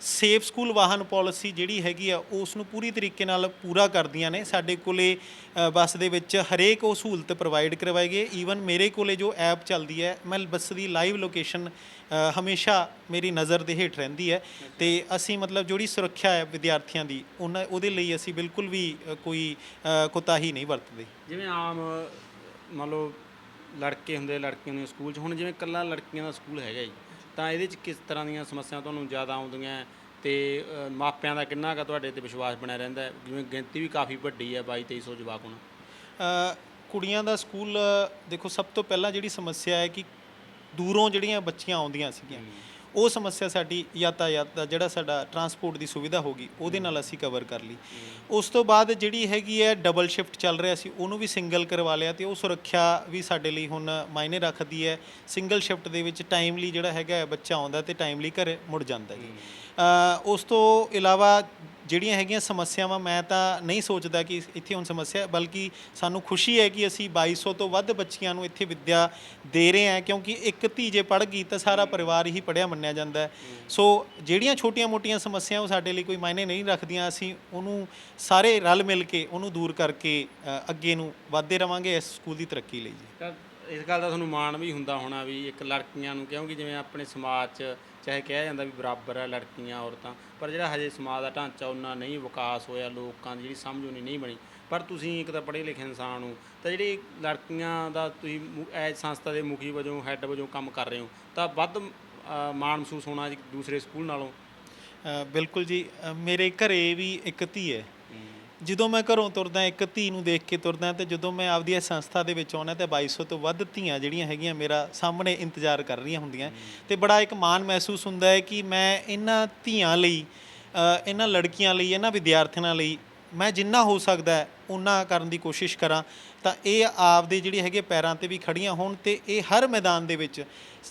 ਸੇਫ ਸਕੂਲ ਵਾਹਨ ਪਾਲਿਸੀ ਜਿਹੜੀ ਹੈਗੀ ਆ ਉਸ ਨੂੰ ਪੂਰੀ ਤਰੀਕੇ ਨਾਲ ਪੂਰਾ ਕਰਦੀਆਂ ਨੇ। ਸਾਡੇ ਕੋਲੇ ਬੱਸ ਦੇ ਵਿੱਚ ਹਰੇਕ ਉਹ ਸਹੂਲਤ ਪ੍ਰੋਵਾਈਡ ਕਰਵਾਈ ਗਈ ਈਵਨ ਮੇਰੇ ਕੋਲੇ ਜੋ ਐਪ ਚੱਲਦੀ ਹੈ ਮੈਂ ਬੱਸ ਦੀ ਲਾਈਵ ਲੋਕੇਸ਼ਨ ਹਮੇਸ਼ਾ ਮੇਰੀ ਨਜ਼ਰ ਦੇ ਹੇਠ ਰਹਿੰਦੀ ਹੈ। ਤੇ ਅਸੀਂ ਮਤਲਬ ਜਿਹੜੀ ਸੁਰੱਖਿਆ ਹੈ ਵਿਦਿਆਰਥੀਆਂ ਦੀ ਉਹਨਾਂ ਉਹਦੇ ਲਈ ਅਸੀਂ ਬਿਲਕੁਲ ਵੀ ਕੋਈ ਅ, ਕੋਤਾਹੀ ਨਹੀਂ ਵਰਤਦੇ। ਜਿਵੇਂ ਆਮ ਮੰਨ ਲਓ ਲੜਕੇ ਹੁੰਦੇ ਲੜਕੀਆਂ ਹੁੰਦੀਆਂ ਸਕੂਲ 'ਚ ਹੁਣ ਜਿਵੇਂ ਕੱਲਾ ਲੜਕੀਆਂ ਦਾ ਸਕੂਲ ਹੈਗਾ ਜੀ। ਤਾਂ ਇਹਦੇ 'ਚ ਕਿਸ ਤਰ੍ਹਾਂ ਦੀਆਂ ਸਮੱਸਿਆਵਾਂ ਤੁਹਾਨੂੰ ਜ਼ਿਆਦਾ ਆਉਂਦੀਆਂ ਤੇ ਅ, ਮਾਪਿਆਂ ਦਾ ਕਿੰਨਾ ਕੁ ਤੁਹਾਡੇ ਤੇ ਵਿਸ਼ਵਾਸ ਬਣਿਆ ਰਹਿੰਦਾ ਹੈ? ਜਿਵੇਂ ਗਿਣਤੀ ਵੀ ਕਾਫੀ ਵੱਡੀ ਹੈ 22 2300 ਜਵਾਕ ਹੁਣ। ਅ, ਕੁੜੀਆਂ ਦਾ ਸਕੂਲ ਅ, ਦੇਖੋ ਸਭ ਤੋਂ ਪਹਿਲਾਂ ਜਿਹੜੀ ਸਮੱਸਿਆ ਹੈ ਕਿ ਦੂਰੋਂ ਜਿਹੜੀਆਂ ਬੱਚੀਆਂ ਆਉਂਦੀਆਂ ਸੀਗੀਆਂ ਉਹ ਸਮੱਸਿਆ ਸਾਡੀ ਯਾਤਾਯਾਤ ਦਾ ਜਿਹੜਾ ਸਾਡਾ ਟਰਾਂਸਪੋਰਟ ਦੀ ਸੁਵਿਧਾ ਹੋ ਗਈ ਉਹਦੇ ਨਾਲ ਅਸੀਂ ਕਵਰ ਕਰ ਲਈ। ਉਸ ਤੋਂ ਬਾਅਦ ਜਿਹੜੀ ਹੈਗੀ ਹੈ ਡਬਲ ਸ਼ਿਫਟ ਚੱਲ ਰਿਹਾ ਸੀ ਉਹਨੂੰ ਵੀ ਸਿੰਗਲ ਕਰਵਾ ਲਿਆ ਤੇ ਉਹ ਸੁਰੱਖਿਆ ਵੀ ਸਾਡੇ ਲਈ ਹੁਣ ਮਾਇਨੇ ਰੱਖਦੀ ਹੈ। ਸਿੰਗਲ ਸ਼ਿਫਟ ਦੇ ਵਿੱਚ ਟਾਈਮਲੀ ਜਿਹੜਾ ਹੈਗਾ ਬੱਚਾ ਆਉਂਦਾ ਤੇ ਟਾਈਮਲੀ ਘਰੇ ਮੁੜ ਜਾਂਦਾ ਜੀ। ਉਸ ਤੋਂ ਇਲਾਵਾ ਜਿਹੜੀਆਂ ਹੈਗੀਆਂ ਸਮੱਸਿਆਵਾਂ ਮੈਂ ਤਾਂ ਨਹੀਂ ਸੋਚਦਾ ਕਿ ਇੱਥੇ ਹੁਣ ਸਮੱਸਿਆ ਬਲਕਿ ਸਾਨੂੰ ਖੁਸ਼ੀ ਹੈ ਕਿ ਅਸੀਂ 2200 ਤੋਂ ਵੱਧ ਬੱਚੀਆਂ ਨੂੰ ਇੱਥੇ ਵਿੱਦਿਆ ਦੇ ਰਹੇ ਹਾਂ ਕਿਉਂਕਿ ਇੱਕ ਧੀ ਜੇ ਪੜ੍ਹ ਗਈ ਤਾਂ ਸਾਰਾ ਪਰਿਵਾਰ ਹੀ ਪੜ੍ਹਿਆ ਮੰਨਿਆ ਜਾਂਦਾ ਹੈ। ਸੋ ਜਿਹੜੀਆਂ ਛੋਟੀਆਂ-ਮੋਟੀਆਂ ਸਮੱਸਿਆਵਾਂ ਉਹ ਸਾਡੇ ਲਈ ਕੋਈ ਮਾਇਨੇ ਨਹੀਂ ਰੱਖਦੀਆਂ ਅਸੀਂ ਉਹਨੂੰ ਸਾਰੇ ਰਲ ਮਿਲ ਕੇ ਉਹਨੂੰ ਦੂਰ ਕਰਕੇ ਅ, ਅੱਗੇ ਨੂੰ ਵਧਦੇ ਰਵਾਂਗੇ ਇਸ ਸਕੂਲ ਦੀ ਤਰੱਕੀ ਲਈ ਜੀ। ਤਾਂ ਇਸ ਗੱਲ ਦਾ ਤੁਹਾਨੂੰ ਮਾਣ ਵੀ ਹੁੰਦਾ ਹੋਣਾ ਵੀ ਇੱਕ ਲੜਕੀਆਂ ਨੂੰ ਕਿਉਂਕਿ ਜਿਵੇਂ ਆਪਣੇ ਸਮਾਜ 'ਚ ਚਾਹੇ ਕਿਹਾ ਜਾਂਦਾ ਵੀ ਬਰਾਬਰ ਹੈ ਲੜਕੀਆਂ ਔਰਤਾਂ ਪਰ ਜਿਹੜਾ ਹਜੇ ਸਮਾਜ ਦਾ ਢਾਂਚਾ ਉਹਨਾਂ ਨਹੀਂ ਵਿਕਾਸ ਹੋਇਆ, ਲੋਕਾਂ ਦੀ ਜਿਹੜੀ ਸਮਝ ਉਹਨੀ ਨਹੀਂ ਬਣੀ। ਪਰ ਤੁਸੀਂ ਇੱਕ ਤਾਂ ਪੜ੍ਹੇ ਲਿਖੇ ਇਨਸਾਨ ਹੋ, ਤਾਂ ਜਿਹੜੀ ਲੜਕੀਆਂ ਦਾ ਤੁਸੀਂ ਮੁ- ਸੰਸਥਾ ਦੇ ਮੁਖੀ ਵਜੋਂ, ਹੈੱਡ ਵਜੋਂ ਕੰਮ ਕਰ ਰਹੇ ਹੋ, ਤਾਂ ਵੱਧ ਮਾਣ ਮਹਿਸੂਸ ਹੋਣਾ ਜੀ ਦੂਸਰੇ ਸਕੂਲ ਨਾਲੋਂ? ਬਿਲਕੁਲ ਜੀ। ਮੇਰੇ ਘਰੇ ਵੀ ਇੱਕ ਧੀ ਹੈ। ਜਦੋਂ ਮੈਂ ਘਰੋਂ ਤੁਰਦਾ, ਇੱਕ ਧੀ ਨੂੰ ਦੇਖ ਕੇ ਤੁਰਦਾ ਤੇ ਜਦੋਂ ਮੈਂ ਆਪਦੀ ਇਸ ਸੰਸਥਾ ਦੇ ਵਿੱਚ ਆਉਣਾ ਤੇ 2200 ਤੋਂ ਵੱਧ ਧੀਆਂ ਜਿਹੜੀਆਂ ਹੈਗੀਆਂ ਮੇਰਾ ਸਾਹਮਣੇ ਇੰਤਜ਼ਾਰ ਕਰ ਰਹੀਆਂ ਹੁੰਦੀਆਂ ਤੇ ਬੜਾ ਇੱਕ ਮਾਣ ਮਹਿਸੂਸ ਹੁੰਦਾ ਹੈ ਕਿ ਮੈਂ ਇਹਨਾਂ ਧੀਆਂ ਲਈ ਇਹਨਾਂ ਲੜਕੀਆਂ ਲਈ, ਇਹਨਾਂ ਵਿਦਿਆਰਥਣਾਂ ਲਈ ਮੈਂ ਜਿੰਨਾ ਹੋ ਸਕਦਾ ਹੈ ਕਰਨ ਦੀ ਕੋਸ਼ਿਸ਼ ਕਰਾਂ ਤਾਂ ਇਹ ਆਪਦੇ ਜਿਹੜੇ ਹੈਗੇ ਪੈਰਾਂ ਤੇ ਵੀ ਖੜੀਆਂ ਹੋਣ ਤੇ ਇਹ ਹਰ ਮੈਦਾਨ ਦੇ ਵਿੱਚ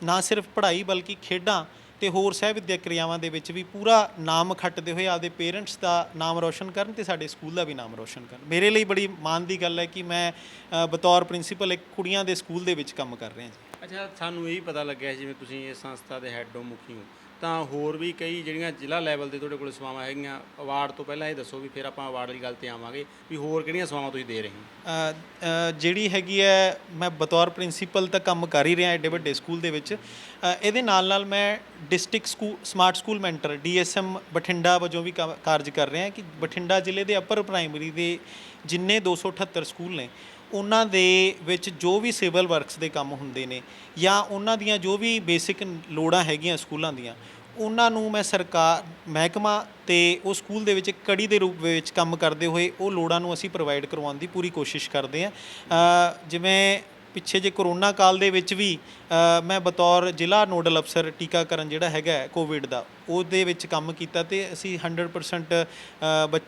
ਨਾ ਸਿਰਫ ਪੜ੍ਹਾਈ ਬਲਕਿ ਖੇਡਾਂ ਤੇ ਹੋਰ ਸਹਿ ਵਿਦਿਅਕ ਕਿਰਿਆਵਾਂ ਦੇ ਵਿੱਚ ਵੀ ਪੂਰਾ ਨਾਮ ਖੱਟਦੇ ਹੋਏ ਆਪਦੇ ਪੇਰੈਂਟਸ ਦਾ ਨਾਮ ਰੋਸ਼ਨ ਕਰਨ ਤੇ ਸਾਡੇ ਸਕੂਲ ਦਾ ਵੀ ਨਾਮ ਰੋਸ਼ਨ ਕਰਨ। ਮੇਰੇ ਲਈ ਬੜੀ ਮਾਣ ਦੀ ਗੱਲ ਹੈ ਕਿ ਮੈਂ ਬਤੌਰ ਪ੍ਰਿੰਸੀਪਲ ਇੱਕ ਕੁੜੀਆਂ ਦੇ ਸਕੂਲ ਦੇ ਵਿੱਚ ਕੰਮ ਕਰ ਰਿਹਾ ਜੀ। ਅੱਛਾ, ਸਾਨੂੰ ਇਹ ਪਤਾ ਲੱਗਿਆ ਜਿਵੇਂ ਤੁਸੀਂ ਇਸ ਸੰਸਥਾ ਦੇ ਹੈੱਡ ਹੋ, ਮੁਖੀ ਹੋ। ਤਾਂ ਹੋਰ ਵੀ ਕਈ ਜਿਹੜੀਆਂ ਜ਼ਿਲ੍ਹਾ ਲੈਵਲ ਤੇ ਤੁਹਾਡੇ ਕੋਲ ਸੇਵਾਵਾਂ ਹੈਗੀਆਂ ਅਵਾਰਡ ਤੋਂ ਪਹਿਲਾਂ ਇਹ ਦੱਸੋ ਵੀ ਫਿਰ ਆਪਾਂ ਅਵਾਰਡ ਦੀ ਗੱਲ ਤੇ ਆਵਾਂਗੇ ਵੀ ਹੋਰ ਕਿਹੜੀਆਂ ਸੇਵਾਵਾਂ ਤੁਸੀਂ ਦੇ ਰਹੇ ਹੋ? ਅ, ਅ, ਜਿਹੜੀ ਹੈਗੀ ਹੈ ਮੈਂ ਬਤੌਰ ਪ੍ਰਿੰਸੀਪਲ ਤਾਂ ਕੰਮ ਕਰ ਹੀ ਰਿਹਾ ਐਡੇ ਵੱਡੇ ਸਕੂਲ ਦੇ ਵਿੱਚ। ਅ, ਇਹਦੇ ਨਾਲ ਨਾਲ ਮੈਂ district school smart school mentor DSM Bathinda ਵਜੋਂ ਵੀ ਕੰਮ- ਕਾਰਜ ਕਰ ਰਿਹਾ ਕਿ ਬਠਿੰਡਾ ਜ਼ਿਲ੍ਹੇ ਦੇ ਅਪਰ ਪ੍ਰਾਇਮਰੀ ਦੇ ਜਿੰਨੇ 278 ਸਕੂਲ ਨੇ ਉਹਨਾਂ ਦੇ ਵਿੱਚ ਜੋ ਵੀ ਸਿਵਲ ਵਰਕਸ ਦੇ ਕੰਮ ਹੁੰਦੇ ਨੇ ਜਾਂ ਉਹਨਾਂ ਦੀਆਂ ਜੋ ਵੀ ਬੇਸਿਕ ਲੋੜਾਂ ਹੈਗੀਆਂ ਸਕੂਲਾਂ ਦੀਆਂ ਉਹਨਾਂ ਨੂੰ ਮੈਂ ਸਰਕਾਰ ਮਹਿਕਮਾ ਤੇ ਉਹ ਸਕੂਲ ਦੇ ਵਿੱਚ ਇੱਕ ਕੜੀ ਦੇ ਰੂਪ ਵਿੱਚ ਕੰਮ ਕਰਦੇ ਹੋਏ ਉਹ ਲੋੜਾਂ ਨੂੰ ਅਸੀਂ ਪ੍ਰੋਵਾਈਡ ਕਰਵਾਉਣ ਦੀ ਪੂਰੀ ਕੋਸ਼ਿਸ਼ ਕਰਦੇ ਹਾਂ। ਜਿਵੇਂ ਪਿੱਛੇ ਜੇ ਕਰੋਨਾ ਕਾਲ ਦੇ ਵਿੱਚ ਵੀ ਮੈਂ ਬਤੌਰ ਜ਼ਿਲ੍ਹਾ ਨੋਡਲ ਅਫਸਰ ਟੀਕਾਕਰਨ ਜਿਹੜਾ ਹੈਗਾ ਕੋਵਿਡ ਦਾ ਉਹਦੇ ਵਿੱਚ ਕੰਮ ਕੀਤਾ ਤੇ ਅਸੀਂ 100% ਅ,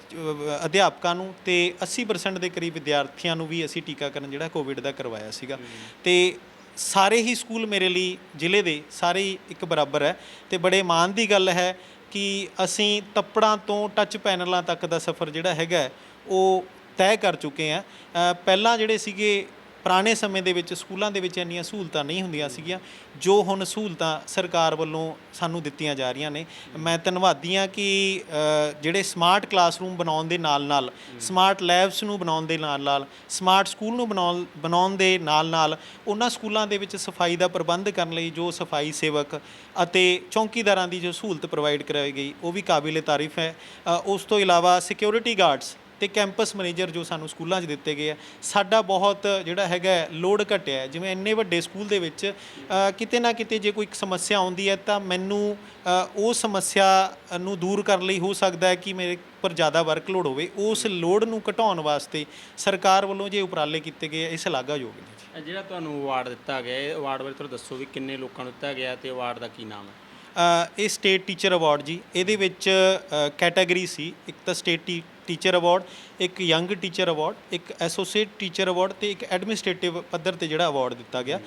ਅਧਿਆਪਕਾਂ ਨੂੰ ਤੇ 80% ਦੇ ਕਰੀਬ ਵਿਦਿਆਰਥੀਆਂ ਨੂੰ ਵੀ ਅਸੀਂ ਟੀਕਾਕਰਨ ਜਿਹੜਾ ਕੋਵਿਡ ਦਾ ਕਰਵਾਇਆ ਸੀਗਾ। ਤੇ ਸਾਰੇ ਹੀ ਸਕੂਲ ਮੇਰੇ ਲਈ ਜ਼ਿਲ੍ਹੇ ਦੇ ਸਾਰੇ ਹੀ ਇੱਕ ਬਰਾਬਰ ਹੈ ਤੇ ਬੜੇ ਮਾਣ ਦੀ ਗੱਲ ਹੈ ਕਿ ਅਸੀਂ ਤੱਪੜਾਂ ਤੋਂ ਟੱਚ ਪੈਨਲਾਂ ਤੱਕ ਦਾ ਸਫ਼ਰ ਜਿਹੜਾ ਹੈਗਾ ਉਹ ਤੈਅ ਕਰ ਚੁੱਕੇ ਆ ਪਹਿਲਾਂ ਜਿਹੜੇ ਸੀਗੇ ਪੁਰਾਣੇ ਸਮੇਂ ਦੇ ਵਿੱਚ ਸਕੂਲਾਂ ਦੇ ਵਿੱਚ ਇੰਨੀਆਂ ਸਹੂਲਤਾਂ ਨਹੀਂ ਹੁੰਦੀਆਂ ਸੀਗੀਆਂ, ਜੋ ਹੁਣ ਸਹੂਲਤਾਂ ਸਰਕਾਰ ਵੱਲੋਂ ਸਾਨੂੰ ਦਿੱਤੀਆਂ ਜਾ ਰਹੀਆਂ ਨੇ। ਮੈਂ ਧੰਨਵਾਦੀ ਹਾਂ ਕਿ ਜਿਹੜੇ ਸਮਾਰਟ ਕਲਾਸਰੂਮ ਬਣਾਉਣ ਦੇ ਨਾਲ ਨਾਲ ਸਮਾਰਟ ਲੈਬਸ ਨੂੰ ਬਣਾਉਣ ਦੇ ਨਾਲ ਨਾਲ ਸਮਾਰਟ ਸਕੂਲ ਨੂੰ ਬਣਾਉਣ ਬਣਾਉਣ ਦੇ ਨਾਲ ਨਾਲ, ਉਹਨਾਂ ਸਕੂਲਾਂ ਦੇ ਵਿੱਚ ਸਫ਼ਾਈ ਦਾ ਪ੍ਰਬੰਧ ਕਰਨ ਲਈ ਜੋ ਸਫ਼ਾਈ ਸੇਵਕ ਅਤੇ ਚੌਕੀਦਾਰਾਂ ਦੀ ਜੋ ਸਹੂਲਤ ਪ੍ਰੋਵਾਈਡ ਕਰਾਈ ਗਈ, ਉਹ ਵੀ ਕਾਬਿਲੇ ਤਾਰੀਫ ਹੈ। ਉਸ ਤੋਂ ਇਲਾਵਾ ਸਿਕਿਉਰਿਟੀ ਗਾਰਡਸ ਤੇ ਕੈਂਪਸ ਮੈਨੇਜਰ ਜੋ ਸਾਨੂੰ ਸਕੂਲਾਂ 'ਚ ਦਿੱਤੇ ਗਏ ਆ ਸਾਡਾ ਬਹੁਤ ਜਿਹੜਾ ਹੈਗਾ ਹੈ, ਲੋਡ ਘਟਿਆ ਹੈ। ਜਿਵੇਂ ਇੰਨੇ ਵੱਡੇ ਸਕੂਲ ਦੇ ਵਿੱਚ ਅ, ਕਿਤੇ ਨਾ ਕਿਤੇ ਜੇ ਕੋਈ ਸਮੱਸਿਆ ਆਉਂਦੀ ਹੈ ਤਾਂ ਮੈਨੂੰ ਅ, ਉਹ ਸਮੱਸਿਆ ਨੂੰ ਦੂਰ ਕਰਨ ਲਈ ਹੋ ਸਕਦਾ ਹੈ ਕਿ ਮੇਰੇ ਉੱਪਰ ਜ਼ਿਆਦਾ ਵਰਕਲੋਡ ਹੋਵੇ। ਉਸ ਲੋਡ ਨੂੰ ਘਟਾਉਣ ਵਾਸਤੇ ਸਰਕਾਰ ਵੱਲੋਂ ਜੇ ਉਪਰਾਲੇ ਕੀਤੇ ਗਏ ਆ, ਇਹ ਸ਼ਲਾਘਾਯੋਗ ਨੇ ਇਹ ਜਿਹੜਾ ਤੁਹਾਨੂੰ ਅਵਾਰਡ ਦਿੱਤਾ ਗਿਆ ਇਹ ਅਵਾਰਡ ਬਾਰੇ ਥੋੜਾ ਦੱਸੋ ਵੀ ਕਿੰਨੇ ਲੋਕਾਂ ਨੂੰ ਦਿੱਤਾ ਗਿਆ ਤੇ ਅਵਾਰਡ ਦਾ ਕੀ ਨਾਮ ਹੈ? ਅ, ਇਹ ਸਟੇਟ ਟੀਚਰ ਅਵਾਰਡ ਜੀ। ਇਹਦੇ ਵਿੱਚ ਕੈਟਾਗਰੀ ਸੀ। ਇੱਕ ਤਾਂ ਸਟੇਟ ਟੀਚਰ ਅਵਾਰਡ ਇੱਕ ਯੰਗ ਟੀਚਰ ਅਵਾਰਡ ਇੱਕ ਐਸੋਸੀਏਟ ਟੀਚਰ ਅਵਾਰਡ ਤੇ ਇੱਕ ਐਡਮਿਨਿਸਟ੍ਰੇਟਿਵ ਪੱਧਰ ਤੇ ਜਿਹੜਾ ਅਵਾਰਡ ਦਿੱਤਾ ਗਿਆ।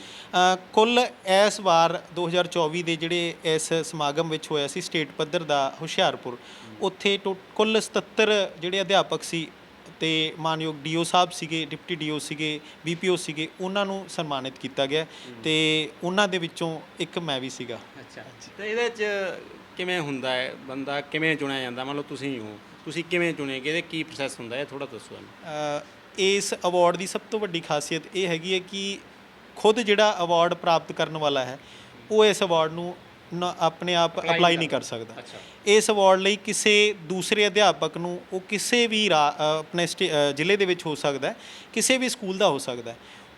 ਕੁੱਲ ਇਸ ਵਾਰ 2024 ਦੇ ਜਿਹੜੇ ਇਸ ਸਮਾਗਮ ਵਿੱਚ ਹੋਇਆ ਸੀ ਸਟੇਟ ਪੱਧਰ ਦਾ ਹੁਸ਼ਿਆਰਪੁਰ, ਉੱਥੇ ਟੋ- ਕੁੱਲ 77 ਜਿਹੜੇ ਅਧਿਆਪਕ ਸੀ ਤੇ ਮਾਨਯੋਗ ਡੀਓ ਸਾਹਿਬ ਸੀਗੇ, ਡਿਪਟੀ ਡੀਓ ਸੀਗੇ, ਬੀਪੀਓ ਸੀਗੇ, ਉਹਨਾਂ ਨੂੰ ਸਨਮਾਨਿਤ ਕੀਤਾ ਗਿਆ ਤੇ ਉਹਨਾਂ ਦੇ ਵਿੱਚੋਂ ਇੱਕ ਮੈਂ ਵੀ ਸੀਗਾ। ਅੱਛਾ। ਤੇ ਇਹਦੇ ਚ ਕਿਵੇਂ ਹੁੰਦਾ ਹੈ? ਬੰਦਾ ਕਿਵੇਂ ਚੁਣਿਆ ਜਾਂਦਾ? ਮੰਨ ਲਓ ਤੁਸੀਂ ਹੋ। ਤੁਸੀਂ ਕਿਵੇਂ ਚੁਣੇਗੇ ਇਹਦੇ ਕੀ ਪ੍ਰੋਸੈਸ ਹੁੰਦਾ ਹੈ? ਥੋੜਾ ਦੱਸੋ ਅ, ਇਸ ਅਵਾਰਡ ਦੀ ਸਭ ਤੋਂ ਵੱਡੀ ਖਾਸੀਅਤ ਇਹ ਹੈਗੀ ਹੈ ਕਿ ਖੁਦ ਜਿਹੜਾ ਅਵਾਰਡ ਪ੍ਰਾਪਤ ਕਰਨ ਵਾਲਾ ਹੈ ਉਹ ਇਸ ਅਵਾਰਡ ਨੂੰ ਨ- ਆਪਣੇ ਆਪ ਅਪਲਾਈ ਨਹੀਂ ਕਰ ਸਕਦਾ। ਅੱਛਾ। ਇਸ ਅਵਾਰਡ ਲਈ ਕਿਸੇ ਦੂਸਰੇ ਅਧਿਆਪਕ ਨੂੰ ਉਹ ਕਿਸੇ ਵੀ ਰਾ- ਅ, ਆਪਣੇ ਸਟੇ- ਅ, ਜ਼ਿਲ੍ਹੇ ਦੇ ਵਿੱਚ ਹੋ ਸਕਦਾ ਹੈ ਕਿਸੇ ਵੀ ਸਕੂਲ ਦਾ ਹੋ ਸਕਦਾ ਹੈ।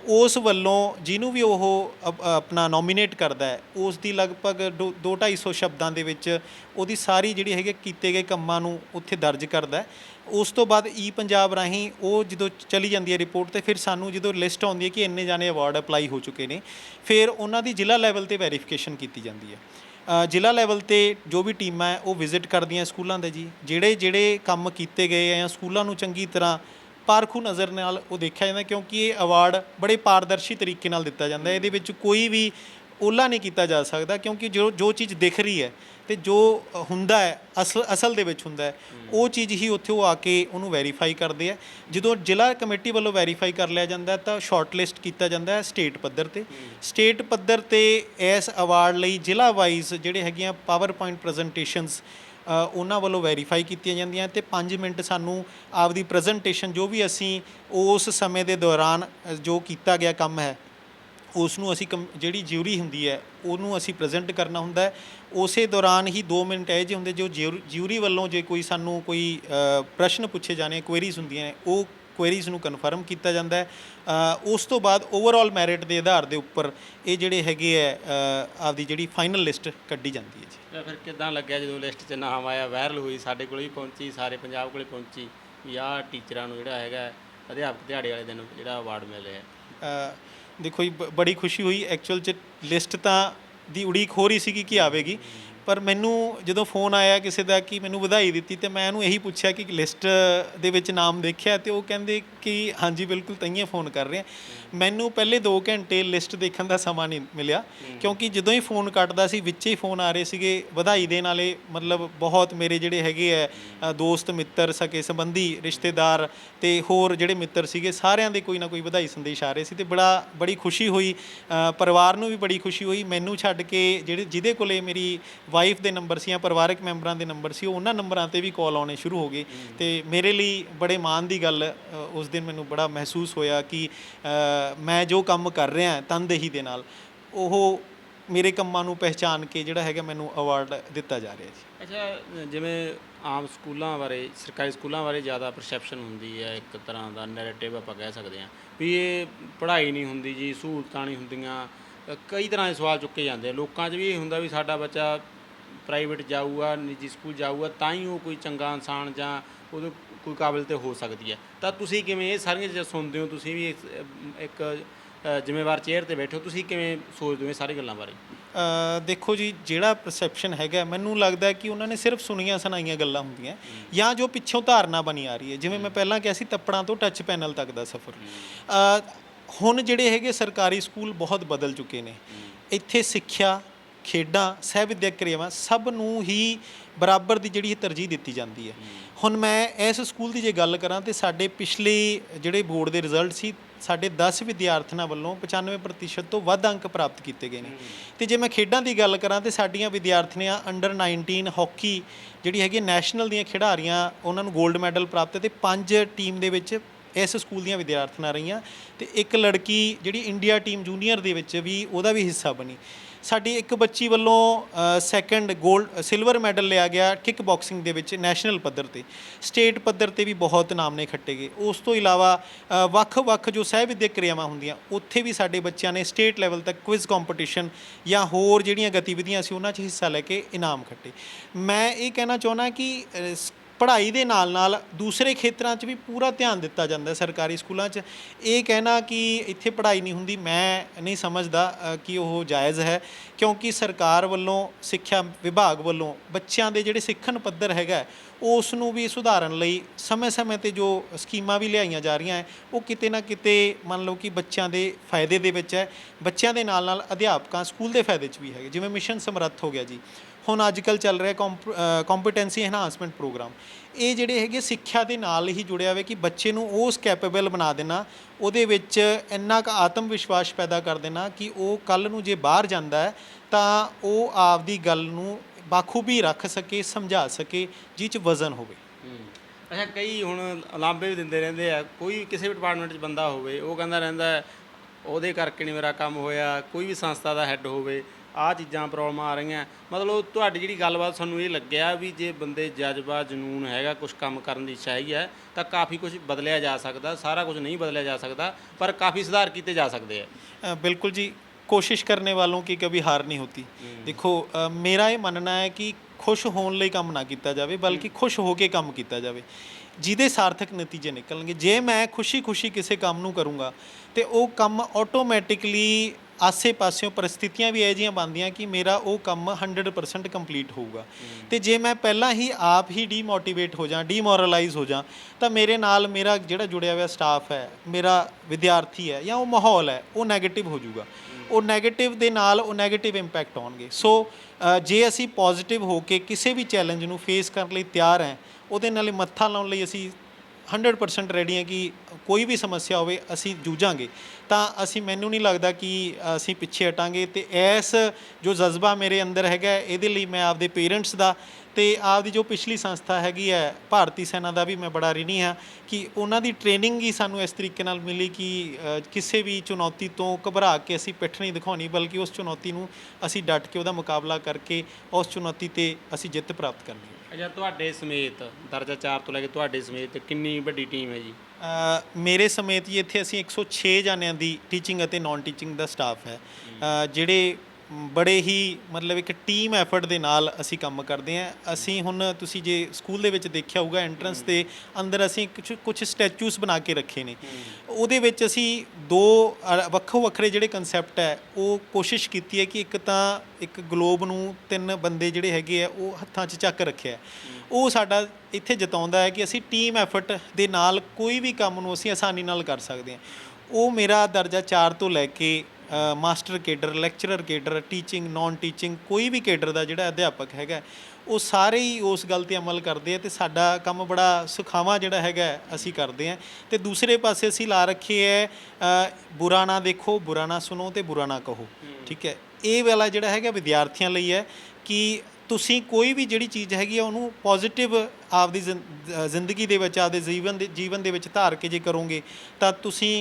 ਉਸ ਵੱਲੋਂ ਜਿਹਨੂੰ ਵੀ ਉਹ ਆਪਣਾ ਨੋਮੀਨੇਟ ਕਰਦਾ ਹੈ, ਉਸ ਦੀ ਲਗਭਗ 2-250 ਸ਼ਬਦਾਂ ਦੇ ਵਿੱਚ ਉਹਦੀ ਸਾਰੀ ਜਿਹੜੀ ਹੈਗੀ ਕੀਤੇ ਗਏ ਕੰਮਾਂ ਨੂੰ ਉੱਥੇ ਦਰਜ ਕਰਦਾ ਹੈ। ਉਸ ਤੋਂ ਬਾਅਦ ਈ ਪੰਜਾਬ ਰਾਹੀਂ ਉਹ ਜਦੋਂ ਚਲੀ ਜਾਂਦੀ ਹੈ ਰਿਪੋਰਟ ਤੇ ਫਿਰ ਸਾਨੂੰ ਜਦੋਂ ਲਿਸਟ ਆਉਂਦੀ ਹੈ ਕਿ ਇੰਨੇ ਜਾਣੇ ਅਵਾਰਡ ਅਪਲਾਈ ਹੋ ਚੁੱਕੇ ਨੇ, ਫਿਰ ਉਹਨਾਂ ਦੀ ਜ਼ਿਲ੍ਹਾ ਲੈਵਲ ਤੇ ਵੈਰੀਫਿਕੇਸ਼ਨ ਕੀਤੀ ਜਾਂਦੀ ਹੈ। ਜ਼ਿਲ੍ਹਾ ਲੈਵਲ ਤੇ ਜੋ ਵੀ ਟੀਮਾਂ ਹੈ ਉਹ ਵਿਜ਼ਿਟ ਕਰਦੀਆਂ ਸਕੂਲਾਂ ਦੇ ਜੀ, ਜਿਹੜੇ ਜਿਹੜੇ ਕੰਮ ਕੀਤੇ ਗਏ ਆ ਸਕੂਲਾਂ ਨੂੰ ਚੰਗੀ ਤਰ੍ਹਾਂ ਪਾਰਖੂ ਨਜ਼ਰ ਨਾਲ ਉਹ ਦੇਖਿਆ ਜਾਂਦਾ ਕਿਉਂਕਿ ਇਹ ਅਵਾਰਡ ਬੜੇ ਪਾਰਦਰਸ਼ੀ ਤਰੀਕੇ ਨਾਲ ਦਿੱਤਾ ਜਾਂਦਾ ਇਹਦੇ ਵਿੱਚ ਕੋਈ ਵੀ ਓਲਾ ਨਹੀਂ ਕੀਤਾ ਜਾ ਸਕਦਾ ਕਿਉਂਕਿ ਜੋ ਜੋ ਚੀਜ਼ ਦਿਖ ਰਹੀ ਹੈ ਤੇ ਜੋ ਹੁੰਦਾ ਹੈ ਅਸਲ ਅਸਲ ਦੇ ਵਿੱਚ ਹੁੰਦਾ ਹੈ ਉਹ ਚੀਜ਼ ਹੀ ਉੱਥੇ ਉਹ ਆ ਕੇ ਉਹਨੂੰ ਵੈਰੀਫਾਈ ਕਰਦੇ ਆ। ਜਦੋਂ ਜ਼ਿਲ੍ਹਾ ਕਮੇਟੀ ਵੱਲੋਂ ਵੈਰੀਫਾਈ ਕਰ ਲਿਆ ਜਾਂਦਾ ਤਾਂ ਸ਼ਾਰਟ ਲਿਸਟ ਕੀਤਾ ਜਾਂਦਾ ਹੈ ਸਟੇਟ ਪੱਧਰ ਤੇ। ਸਟੇਟ ਪੱਧਰ ਤੇ ਇਸ ਅਵਾਰਡ ਲਈ ਜ਼ਿਲ੍ਹਾ ਵਾਈਜ਼ ਜਿਹੜੇ ਹੈਗੀਆਂ ਪਾਵਰ ਪੁਆਇੰਟ ਪ੍ਰੈਜੈਂਟੇਸ਼ਨਸ ਉਹਨਾਂ ਵੱਲੋਂ ਵੈਰੀਫਾਈ ਕੀਤੀਆਂ ਜਾਂਦੀਆਂ ਤੇ 5 ਮਿੰਟ ਸਾਨੂੰ ਆਪਦੀ ਪ੍ਰੈਜੈਂਟੇਸ਼ਨ ਜੋ ਵੀ ਅਸੀਂ ਉਸ ਸਮੇਂ ਦੇ ਦੌਰਾਨ ਜੋ ਕੀਤਾ ਗਿਆ ਕੰਮ ਹੈ ਉਸ ਨੂੰ ਅਸੀਂ ਜਿਹੜੀ ਜਿਊਰੀ ਹੁੰਦੀ ਹੈ ਉਹਨੂੰ ਅਸੀਂ ਪ੍ਰੈਜ਼ੈਂਟ ਕਰਨਾ ਹੁੰਦਾ ਹੈ। ਉਸੇ ਦੌਰਾਨ ਹੀ 2 ਮਿੰਟ ਇਹ ਜਿਹੇ ਹੁੰਦੇ ਜੋ ਜਿਊ- ਜਿਊਰੀ ਵੱਲੋਂ ਜੇ ਕੋਈ ਸਾਨੂੰ ਕੋਈ ਪ੍ਰਸ਼ਨ ਪੁੱਛੇ ਜਾਣੇ ਕੁਐਰੀਜ਼ ਹੁੰਦੀਆਂ ਨੇ ਉਹ ਕੁਐਰੀਜ਼ ਨੂੰ ਕਨਫਰਮ ਕੀਤਾ ਜਾਂਦਾ ਹੈ। ਉਸ ਤੋਂ ਬਾਅਦ ਓਵਰਆਲ ਮੈਰਿਟ ਦੇ ਆਧਾਰ ਦੇ ਉੱਪਰ ਇਹ ਜਿਹੜੇ ਹੈਗੇ ਅ, ਆਪਦੀ ਜਿਹੜੀ ਫਾਈਨਲ ਲਿਸਟ ਕੱਢੀ ਜਾਂਦੀ ਹੈ ਜੀ। ਫਿਰ ਕਿਦਾਂ ਲੱਗਿਆ ਜਦੋਂ ਲਿਸਟ 'ਚ ਨਾਮ ਆਇਆ ਵਾਇਰਲ ਹੋਈ ਸਾਡੇ ਕੋਲ ਵੀ ਪਹੁੰਚੀ ਸਾਰੇ ਪੰਜਾਬ ਕੋਲੇ ਪਹੁੰਚੀ ਵੀ ਆਹ ਟੀਚਰਾਂ ਨੂੰ ਜਿਹੜਾ ਹੈਗਾ ਅਧਿਆਪਕ ਦਿਹਾੜੇ ਵਾਲੇ ਦਿਨ ਜਿਹੜਾ ਅਵਾਰਡ ਮਿਲਿਆ? ਦੇਖੋ ਜੀ, ਬ- ਬੜੀ ਖੁਸ਼ੀ ਹੋਈ। ਐਕਚੁਅਲ ਚ ਲਿਸਟ ਤਾਂ ਦੀ ਉਡੀਕ ਹੋ ਰਹੀ ਸੀਗੀ ਕਿ ਆਵੇਗੀ। ਪਰ ਮੈਨੂੰ ਜਦੋਂ ਫੋਨ ਆਇਆ ਕਿਸੇ ਦਾ ਕਿ ਮੈਨੂੰ ਵਧਾਈ ਦਿੱਤੀ ਤੇ ਮੈਂ ਉਹਨੂੰ ਇਹੀ ਪੁੱਛਿਆ ਕਿ ਲਿਸਟ ਦੇ ਵਿੱਚ ਨਾਮ ਦੇਖਿਆ ਤੇ ਉਹ ਕਹਿੰਦੇ ਕਿ ਹਾਂਜੀ ਬਿਲਕੁਲ ਤਈਏ ਫੋਨ ਕਰ ਰਹੇ। ਆ ਮੈਨੂੰ ਪਹਿਲੇ 2 ਘੰਟੇ ਲਿਸਟ ਦੇਖਣ ਦਾ ਸਮਾਂ ਨਹੀਂ ਮਿਲਿਆ ਕਿਉਂਕਿ ਜਦੋਂ ਹੀ ਫੋਨ ਕੱਟਦਾ ਸੀ ਵਿੱਚੇ ਹੀ ਫੋਨ ਆ ਰਹੇ ਸੀਗੇ ਵਧਾਈ ਦੇਣ ਵਾਲੇ ਮਤਲਬ ਬਹੁਤ ਮੇਰੇ ਜਿਹੜੇ ਹੈਗੇ ਆ ਦੋਸਤ ਮਿੱਤਰ ਸਕੇ ਸੰਬੰਧੀ ਰਿਸ਼ਤੇਦਾਰ ਤੇ ਹੋਰ ਜਿਹੜੇ ਮਿੱਤਰ ਸੀਗੇ ਸਾਰਿਆਂ ਦੇ ਕੋਈ ਨਾ ਕੋਈ ਵਧਾਈ ਸੰਦੇਸ਼ ਆ ਰਹੇ ਸੀ ਤੇ ਬੜਾ ਬੜੀ ਖੁਸ਼ੀ ਹੋਈ। ਪਰਿਵਾਰ ਨੂੰ ਵੀ ਬੜੀ ਖੁਸ਼ੀ ਹੋਈ। ਮੈਨੂੰ ਛੱਡ ਕੇ ਜਿਹੜੇ ਜਿਹਦੇ ਕੋਲੇ ਮੇਰੀ ਵਾਈਫ ਦੇ ਨੰਬਰ ਸੀ ਜਾਂ ਪਰਿਵਾਰਕ ਮੈਂਬਰਾਂ ਦੇ ਨੰਬਰ ਸੀ ਉਹਨਾਂ ਨੰਬਰਾਂ ਤੇ ਵੀ ਕਾਲ ਆਉਣੇ ਸ਼ੁਰੂ ਹੋ ਗਏ। ਤੇ ਮੇਰੇ ਲਈ ਬੜੇ ਮਾਣ ਦੀ ਗੱਲ ਉਸ ਦਿਨ ਮੈਨੂੰ ਬੜਾ ਮਹਿਸੂਸ ਹੋਇਆ ਕਿ ਮੈਂ ਜੋ ਕੰਮ ਕਰ ਰਿਹਾ ਤਨਦੇਹੀ ਦੇ ਨਾਲ ਉਹ ਮੇਰੇ ਕੰਮਾਂ ਨੂੰ ਪਹਿਚਾਨ ਕੇ ਜਿਹੜਾ ਹੈਗਾ ਮੈਨੂੰ ਅਵਾਰਡ ਦਿੱਤਾ ਜਾ ਰਿਹਾ ਜੀ ਅੱਛਾ ਜਿਵੇਂ ਆਮ ਸਕੂਲਾਂ ਬਾਰੇ ਸਰਕਾਰੀ ਸਕੂਲਾਂ ਬਾਰੇ ਜ਼ਿਆਦਾ ਪਰਸੈਪਸ਼ਨ ਹੁੰਦੀ ਹੈ ਇੱਕ ਤਰ੍ਹਾਂ ਦਾ ਨੈਰੇਟਿਵ ਆਪਾਂ ਕਹਿ ਸਕਦੇ ਹਾਂ ਵੀ ਇਹ ਪੜ੍ਹਾਈ ਨਹੀਂ ਹੁੰਦੀ ਜੀ ਸਹੂਲਤਾਂ ਨਹੀਂ ਹੁੰਦੀਆਂ ਕਈ ਤਰ੍ਹਾਂ ਦੇ ਸਵਾਲ ਚੁੱਕੇ ਜਾਂਦੇ ਆ। ਲੋਕਾਂ 'ਚ ਵੀ ਇਹ ਹੁੰਦਾ ਵੀ ਸਾਡਾ ਬੱਚਾ ਪ੍ਰਾਈਵੇਟ ਜਾਊਗਾ ਨਿੱਜੀ ਸਕੂਲ ਜਾਊਗਾ ਤਾਂ ਹੀ ਉਹ ਕੋਈ ਚੰਗਾ ਇਨਸਾਨ ਜਾਂ ਉਹਦੇ ਕੋਈ ਕਾਬਿਲ ਤੇ ਹੋ ਸਕਦੀ ਹੈ। ਤਾਂ ਤੁਸੀਂ ਕਿਵੇਂ ਇਹ ਸਾਰੀਆਂ ਚੀਜ਼ਾਂ ਸੁਣਦੇ ਹੋ? ਤੁਸੀਂ ਵੀ ਇੱਕ ਜ਼ਿੰਮੇਵਾਰ ਚੇਅਰ ਤੇ ਬੈਠੇ ਤੁਸੀਂ ਕਿਵੇਂ ਸੋਚਦੇ ਹੋ ਇਹ ਸਾਰੀ ਗੱਲਾਂ ਬਾਰੇ? ਦੇਖੋ ਜੀ ਜਿਹੜਾ ਪਰਸੈਪਸ਼ਨ ਹੈਗਾ ਮੈਨੂੰ ਲੱਗਦਾ ਕਿ ਉਹਨਾਂ ਨੇ ਸਿਰਫ ਸੁਣੀਆਂ ਸੁਣਾਈਆਂ ਗੱਲਾਂ ਹੁੰਦੀਆਂ। ਜਾਂ ਜੋ ਪਿੱਛੋਂ ਧਾਰਨਾ ਬਣੀ ਆ ਰਹੀ ਹੈ। ਜਿਵੇਂ ਮੈਂ ਪਹਿਲਾਂ ਕਿਹਾ ਸੀ ਤੱਪੜਾਂ ਤੋਂ ਟੱਚ ਪੈਨਲ ਤੱਕ ਦਾ ਸਫ਼ਰ। ਹੁਣ ਜਿਹੜੇ ਹੈਗੇ ਸਰਕਾਰੀ ਸਕੂਲ ਬਹੁਤ ਬਦਲ ਚੁੱਕੇ ਨੇ। ਇੱਥੇ ਸਿੱਖਿਆ ਖੇਡਾਂ ਸਹਿ ਵਿਦਿਅਕ ਕਿਰਿਆਵਾਂ ਸਭ ਨੂੰ ਹੀ ਬਰਾਬਰ ਦੀ ਜਿਹੜੀ ਤਰਜੀਹ ਦਿੱਤੀ ਜਾਂਦੀ ਹੈ। ਹੁਣ ਮੈਂ ਇਸ ਸਕੂਲ ਦੀ ਜੇ ਗੱਲ ਕਰਾਂ ਤੇ ਸਾਡੇ ਪਿਛਲੇ ਜਿਹੜੇ ਬੋਰਡ ਦੇ ਰਿਜ਼ਲਟ ਸੀ, ਸਾਡੇ 10 ਵਿਦਿਆਰਥੀਆਂ ਵੱਲੋਂ 95% ਤੋਂ ਵੱਧ ਅੰਕ ਪ੍ਰਾਪਤ ਕੀਤੇ ਗਏ ਨੇ। ਤੇ ਜੇ ਮੈਂ ਖੇਡਾਂ ਦੀ ਗੱਲ ਕਰਾਂ ਤੇ ਸਾਡੀਆਂ ਵਿਦਿਆਰਥੀਆਂ ਅੰਡਰ 19 ਹਾਕੀ ਜਿਹੜੀ ਹੈਗੀ ਨੈਸ਼ਨਲ ਦੀਆਂ ਖਿਡਾਰੀਆਂ, ਉਹਨਾਂ ਨੂੰ 골ਡ ਮੈਡਲ ਪ੍ਰਾਪਤ ਤੇ ਪੰਜ ਟੀਮ ਦੇ ਵਿੱਚ ਇਸ ਸਕੂਲ ਦੀਆਂ ਵਿਦਿਆਰਥਣਾਂ ਰਹੀਆਂ ਤੇ ਇੱਕ ਲੜਕੀ ਜਿਹੜੀ ਇੰਡੀਆ ਟੀਮ ਜੂਨੀਅਰ ਦੇ ਵਿੱਚ ਵੀ ਉਹਦਾ ਵੀ ਹਿੱਸਾ ਬਣੀ। ਸਾਡੀ ਇੱਕ ਬੱਚੀ ਵੱਲੋਂ ਸੈਕੰਡ 골ਡ ਸਿਲਵਰ ਮੈਡਲ ਲਿਆ ਗਿਆ ਕਿਕ ਬਾਕਸਿੰਗ ਦੇ ਵਿੱਚ ਨੈਸ਼ਨਲ ਪੱਧਰ ਤੇ। ਸਟੇਟ ਪੱਧਰ ਤੇ ਵੀ ਬਹੁਤ ਨਾਮ ਨੇ ਖੱਟੇ ਗਏ। ਉਸ ਤੋਂ ਇਲਾਵਾ ਵੱਖ-ਵੱਖ ਜੋ ਸਹਿ ਵਿਦਿਅਕ ਕਿਰਿਆਵਾਂ ਹੁੰਦੀਆਂ, ਉੱਥੇ ਵੀ ਸਾਡੇ ਬੱਚਿਆਂ ਨੇ ਸਟੇਟ ਲੈਵਲ ਤੱਕ ਕੁਇਜ਼ ਕੰਪੀਟੀਸ਼ਨ ਜਾਂ ਹੋਰ ਜਿਹੜੀਆਂ ਗਤੀਵਿਧੀਆਂ ਸੀ, ਉਹਨਾਂ 'ਚ ਹਿੱਸਾ ਲੈ ਕੇ ਇਨਾਮ ਖੱਟੇ। ਮੈਂ ਇਹ ਕਹਿਣਾ ਚਾਹੁੰਦਾ ਕਿ ਪੜ੍ਹਾਈ ਦੇ ਨਾਲ ਨਾਲ ਦੂਸਰੇ ਖੇਤਰਾਂ 'ਚ ਵੀ ਪੂਰਾ ਧਿਆਨ ਦਿੱਤਾ ਜਾਂਦਾ ਸਰਕਾਰੀ ਸਕੂਲਾਂ 'ਚ। ਇਹ ਕਹਿਣਾ ਕਿ ਇੱਥੇ ਪੜ੍ਹਾਈ ਨਹੀਂ ਹੁੰਦੀ, ਮੈਂ ਨਹੀਂ ਸਮਝਦਾ ਕਿ ਉਹ ਜਾਇਜ਼ ਹੈ। ਕਿਉਂਕਿ ਸਰਕਾਰ ਵੱਲੋਂ, ਸਿੱਖਿਆ ਵਿਭਾਗ ਵੱਲੋਂ ਬੱਚਿਆਂ ਦੇ ਜਿਹੜੇ ਸਿੱਖਣ ਪੱਧਰ ਹੈਗਾ ਉਸ ਨੂੰ ਵੀ ਸੁਧਾਰਨ ਲਈ ਸਮੇਂ-ਸਮੇਂ ਤੇ ਜੋ ਸਕੀਮਾਂ ਵੀ ਲਿਆਈਆਂ ਜਾ ਰਹੀਆਂ ਹੈ, ਉਹ ਕਿਤੇ ਨਾ ਕਿਤੇ ਮੰਨ ਲਓ ਕਿ ਬੱਚਿਆਂ ਦੇ ਫਾਇਦੇ ਦੇ ਵਿੱਚ ਹੈ। ਬੱਚਿਆਂ ਦੇ ਨਾਲ ਨਾਲ ਅਧਿਆਪਕਾਂ ਸਕੂਲ ਦੇ ਫਾਇਦੇ 'ਚ ਵੀ ਹੈਗੇ। ਜਿਵੇਂ ਮਿਸ਼ਨ ਸਮਰੱਥ ਹੋ ਗਿਆ ਜੀ। ਹੁਣ ਅੱਜ ਕੱਲ ਚੱਲ ਰਿਹਾ ਕੰਪੀਟੈਂਸੀ ਐਨਹਾਂਸਮੈਂਟ ਪ੍ਰੋਗਰਾਮ ਇਹ ਜਿਹੜੇ ਹੈਗੇ ਸਿੱਖਿਆ ਦੇ ਨਾਲ ਹੀ ਜੁੜਿਆ ਹੋਇਆ ਕਿ ਬੱਚੇ ਨੂੰ ਉਸ ਕੈਪੇਬਲ ਬਣਾ ਦੇਣਾ, ਉਹਦੇ ਵਿੱਚ ਇੰਨਾ ਕੁ ਆਤਮ ਵਿਸ਼ਵਾਸ ਪੈਦਾ ਕਰ ਦੇਣਾ ਕਿ ਉਹ ਕੱਲ ਨੂੰ ਜੇ ਬਾਹਰ ਜਾਂਦਾ ਹੈ, ਤਾਂ ਉਹ ਆਪਦੀ ਗੱਲ ਨੂੰ ਬਾਖੂਬੀ ਰੱਖ ਸਕੇ, ਸਮਝਾ ਸਕੇ, ਜਿਹ 'ਚ ਵਜ਼ਨ ਹੋਵੇ। ਅੱਛਾ, ਕਈ ਹੁਣ ਲਾਂਬੇ ਵੀ ਦਿੰਦੇ ਰਹਿੰਦੇ ਆ। ਕੋਈ ਕਿਸੇ ਵੀ ਡਿਪਾਰਟਮੈਂਟ 'ਚ ਬੰਦਾ ਹੋਵੇ, ਉਹ ਕਹਿੰਦਾ ਰਹਿੰਦਾ ਉਹਦੇ ਕਰਕੇ ਨਹੀਂ ਮੇਰਾ ਕੰਮ ਹੋਇਆ, ਕੋਈ ਵੀ ਸੰਸਥਾ ਦਾ ਹੈੱਡ ਹੋਵੇ ਆਹ ਚੀਜ਼ਾਂ ਪ੍ਰੋਬਲਮਾਂ ਆ ਰਹੀਆਂ ਮਤਲਬ ਤੁਹਾਡੀ ਜਿਹੜੀ ਗੱਲਬਾਤ ਤੁਹਾਨੂੰ ਇਹ ਲੱਗਿਆ ਵੀ ਜੇ ਬੰਦੇ ਜਜ਼ਬਾ ਜਨੂਨ ਹੈਗਾ ਕੁਝ ਕੰਮ ਕਰਨ ਦੀ ਇੱਛਾ ਹੈਗੀ ਹੈ ਤਾਂ ਕਾਫੀ ਕੁਝ ਬਦਲਿਆ ਜਾ ਸਕਦਾ ਸਾਰਾ ਕੁਝ ਨਹੀਂ ਬਦਲਿਆ ਜਾ ਸਕਦਾ ਪਰ ਕਾਫੀ ਸੁਧਾਰ ਕੀਤੇ ਜਾ ਸਕਦੇ ਆ अ, बिल्कुल जी कोशिश करने वालों की कभी हार नहीं होती ਦੇਖੋ ਅ, ਮੇਰਾ ਇਹ ਮੰਨਣਾ ਹੈ ਕਿ ਖੁਸ਼ ਹੋਣ ਲਈ ਕੰਮ ਨਾ ਕੀਤਾ ਜਾਵੇ ਬਲਕਿ ਖੁਸ਼ ਹੋ ਕੇ ਕੰਮ ਕੀਤਾ ਜਾਵੇ ਜਿਹਦੇ ਸਾਰਥਕ ਨਤੀਜੇ ਨਿਕਲਣਗੇ ਜੇ ਮੈਂ ਖੁਸ਼ੀ-ਖੁਸ਼ੀ ਕਿਸੇ ਕੰਮ ਨੂੰ ਕਰੂੰਗਾ ਤੇ ਉਹ ਕੰਮ ਆਟੋਮੈਟਿਕਲੀ ਆਸੇ-ਪਾਸਿਓਂ ਪਰਿਸਥਿਤੀਆਂ ਵੀ ਇਹੋ ਜਿਹੀਆਂ ਬਣਦੀਆਂ ਕਿ ਮੇਰਾ ਉਹ ਕੰਮ 100% ਕੰਪਲੀਟ ਹੋਊਗਾ। ਤੇ ਜੇ ਮੈਂ ਪਹਿਲਾਂ ਹੀ ਆਪ ਹੀ ਡੀਮੋਟੀਵੇਟ ਹੋ ਜਾਂ ਡੀਮੋਰਲਾਈਜ਼ ਹੋ ਜਾਂ ਤਾਂ ਮੇਰੇ ਨਾਲ ਮੇਰਾ ਜਿਹੜਾ ਜੁੜਿਆ ਹੋਇਆ ਸਟਾਫ ਹੈ ਮੇਰਾ ਵਿਦਿਆਰਥੀ ਹੈ ਜਾਂ ਉਹ ਮਾਹੌਲ ਹੈ ਉਹ 네ਗੇਟਿਵ ਹੋ ਜਾਊਗਾ। ਉਹ 네ਗੇਟਿਵ ਦੇ ਨਾਲ ਉਹ 네ਗੇਟਿਵ ਇੰਪੈਕਟ ਆਉਣਗੇ ਸੋ ਜੇ ਅਸੀਂ ਪੋਜ਼ਿਟਿਵ ਹੋ ਕੇ ਕਿਸੇ ਵੀ ਚੈਲੰਜ ਨੂੰ ਫੇਸ ਕਰਨ ਲਈ ਤਿਆਰ ਹੈ ਉਹਦੇ ਨਾਲ ਮੱਥਾ ਲਾਉਣ ਲਈ ਅਸੀਂ 100% ਰੈਡੀ ਹਾਂ ਕਿ ਕੋਈ ਵੀ ਸਮੱਸਿਆ ਹੋਵੇ, ਅਸੀਂ ਜੂਝਾਂਗੇ। ਤਾਂ ਅਸੀਂ, ਮੈਨੂੰ ਨਹੀਂ ਲੱਗਦਾ ਕਿ ਅਸੀਂ ਪਿੱਛੇ ਹਟਾਂਗੇ ਤੇ ਇਸ ਜੋ ਜਜ਼ਬਾ ਮੇਰੇ ਅੰਦਰ ਹੈਗਾ, ਇਹਦੇ ਲਈ ਮੈਂ ਆਪਦੇ ਪੇਰੈਂਟਸ ਦਾ ਤੇ ਆਪਦੀ ਜੋ ਪਿਛਲੀ ਸੰਸਥਾ ਹੈਗੀ ਹੈ, ਭਾਰਤੀ ਸੈਨਾ ਦਾ ਵੀ ਮੈਂ ਬੜਾ ਰਿਣੀ ਹਾਂ ਕਿ ਉਹਨਾਂ ਦੀ ਟ੍ਰੇਨਿੰਗ ਹੀ ਸਾਨੂੰ ਇਸ ਤਰੀਕੇ ਨਾਲ ਮਿਲੀ ਕਿ ਕਿਸੇ ਵੀ ਚੁਣੌਤੀ ਤੋਂ ਘਬਰਾ ਕੇ ਅਸੀਂ ਪਿੱਠ ਨਹੀਂ ਦਿਖਾਉਣੀ, ਬਲਕਿ ਉਸ ਚੁਣੌਤੀ ਨੂੰ ਅਸੀਂ ਡਟ ਕੇ ਉਹਦਾ ਮੁਕਾਬਲਾ ਕਰਕੇ ਉਸ ਚੁਣੌਤੀ ਤੇ ਅਸੀਂ ਜਿੱਤ ਪ੍ਰਾਪਤ ਕਰਨੀ ਹੈ। ਅੱਛਾ ਤੁਹਾਡੇ ਸਮੇਤ ਦਰਜਾ 4 ਤੋਂ ਲੈ ਕੇ ਤੁਹਾਡੇ ਸਮੇਤ ਕਿੰਨੀ ਵੱਡੀ ਟੀਮ ਹੈ ਜੀ? ਅ, ਮੇਰੇ ਸਮੇਤ ਹੀ ਇੱਥੇ ਅਸੀਂ 106 ਜਾਣਿਆਂ ਦੀ ਟੀਚਿੰਗ ਅਤੇ ਨਾਨ ਟੀਚਿੰਗ ਦਾ ਸਟਾਫ ਹੈ। ਅ, ਜਿਹੜੇ ਬੜੇ ਹੀ ਮਤਲਬ ਇੱਕ ਟੀਮ ਐਫਰਟ ਦੇ ਨਾਲ ਅਸੀਂ ਕੰਮ ਕਰਦੇ ਹਾਂ। ਅਸੀਂ ਹੁਣ ਤੁਸੀਂ ਜੇ ਸਕੂਲ ਦੇ ਵਿੱਚ ਦੇਖਿਆ ਹੋਊਗਾ ਐਂਟਰੈਂਸ ਦੇ ਅੰਦਰ ਅਸੀਂ ਕੁਝ ਕੁਝ ਸਟੈਚੂਸ ਬਣਾ ਕੇ ਰੱਖੇ ਨੇ। ਉਹਦੇ ਵਿੱਚ ਅਸੀਂ ਦੋ ਵੱਖੋ ਵੱਖਰੇ ਜਿਹੜੇ ਕਨਸੈਪਟ ਹੈ ਉਹ ਕੋਸ਼ਿਸ਼ ਕੀਤੀ ਹੈ ਕਿ ਇੱਕ ਤਾਂ ਇੱਕ ਗਲੋਬ ਨੂੰ ਤਿੰਨ ਬੰਦੇ ਜਿਹੜੇ ਹੈਗੇ ਆ ਉਹ ਹੱਥਾਂ 'ਚ ਚੱਕ ਰੱਖਿਆ। ਉਹ ਸਾਡਾ ਇੱਥੇ ਜਤਾਉਂਦਾ ਹੈ ਕਿ ਅਸੀਂ ਟੀਮ ਐਫਰਟ ਦੇ ਨਾਲ ਕੋਈ ਵੀ ਕੰਮ ਨੂੰ ਅਸੀਂ ਆਸਾਨੀ ਨਾਲ ਕਰ ਸਕਦੇ ਹਾਂ। ਉਹ ਮੇਰਾ ਦਰਜਾ 4 ਤੋਂ ਲੈ ਕੇ master cadre lecturer cadre teaching non teaching ਕੋਈ ਵੀ ਕੇਡਰ ਦਾ ਜਿਹੜਾ ਅਧਿਆਪਕ ਹੈਗਾ ਉਹ ਸਾਰੇ ਹੀ ਉਸ ਗੱਲ ਤੇ ਅਮਲ ਕਰਦੇ ਆ ਤੇ ਸਾਡਾ ਕੰਮ ਬੜਾ ਸੁਖਾਵਾਂ ਜਿਹੜਾ ਹੈਗਾ ਅਸੀਂ ਕਰਦੇ ਆ। ਤੇ ਦੂਸਰੇ ਪਾਸੇ ਅਸੀਂ ਲਾ ਰੱਖੇ ਹੈ ਬੁਰਾ ਨਾ ਦੇਖੋ ਬੁਰਾ ਨਾ ਸੁਣੋ ਤੇ ਬੁਰਾ ਨਾ ਕਹੋ। ਠੀਕ ਹੈ ਇਹ ਵਾਲਾ ਜਿਹੜਾ ਹੈਗਾ ਵਿਦਿਆਰਥੀਆਂ ਲਈ ਹੈ ਕਿ ਤੁਸੀਂ ਕੋਈ ਵੀ ਜਿਹੜੀ ਚੀਜ਼ ਹੈਗੀ ਆ, ਉਹਨੂੰ ਪੋਜ਼ਿਟਿਵ ਆਪਦੀ ਜ਼ਿੰ- ਜ਼ਿੰਦਗੀ ਦੇ ਵਿੱਚ, ਆਪਦੇ ਜੀਵਨ ਦੇ ਜੀਵਨ ਦੇ ਵਿੱਚ ਧਾਰ ਕੇ ਜੇ ਕਰੋਗੇ, ਤਾਂ ਤੁਸੀਂ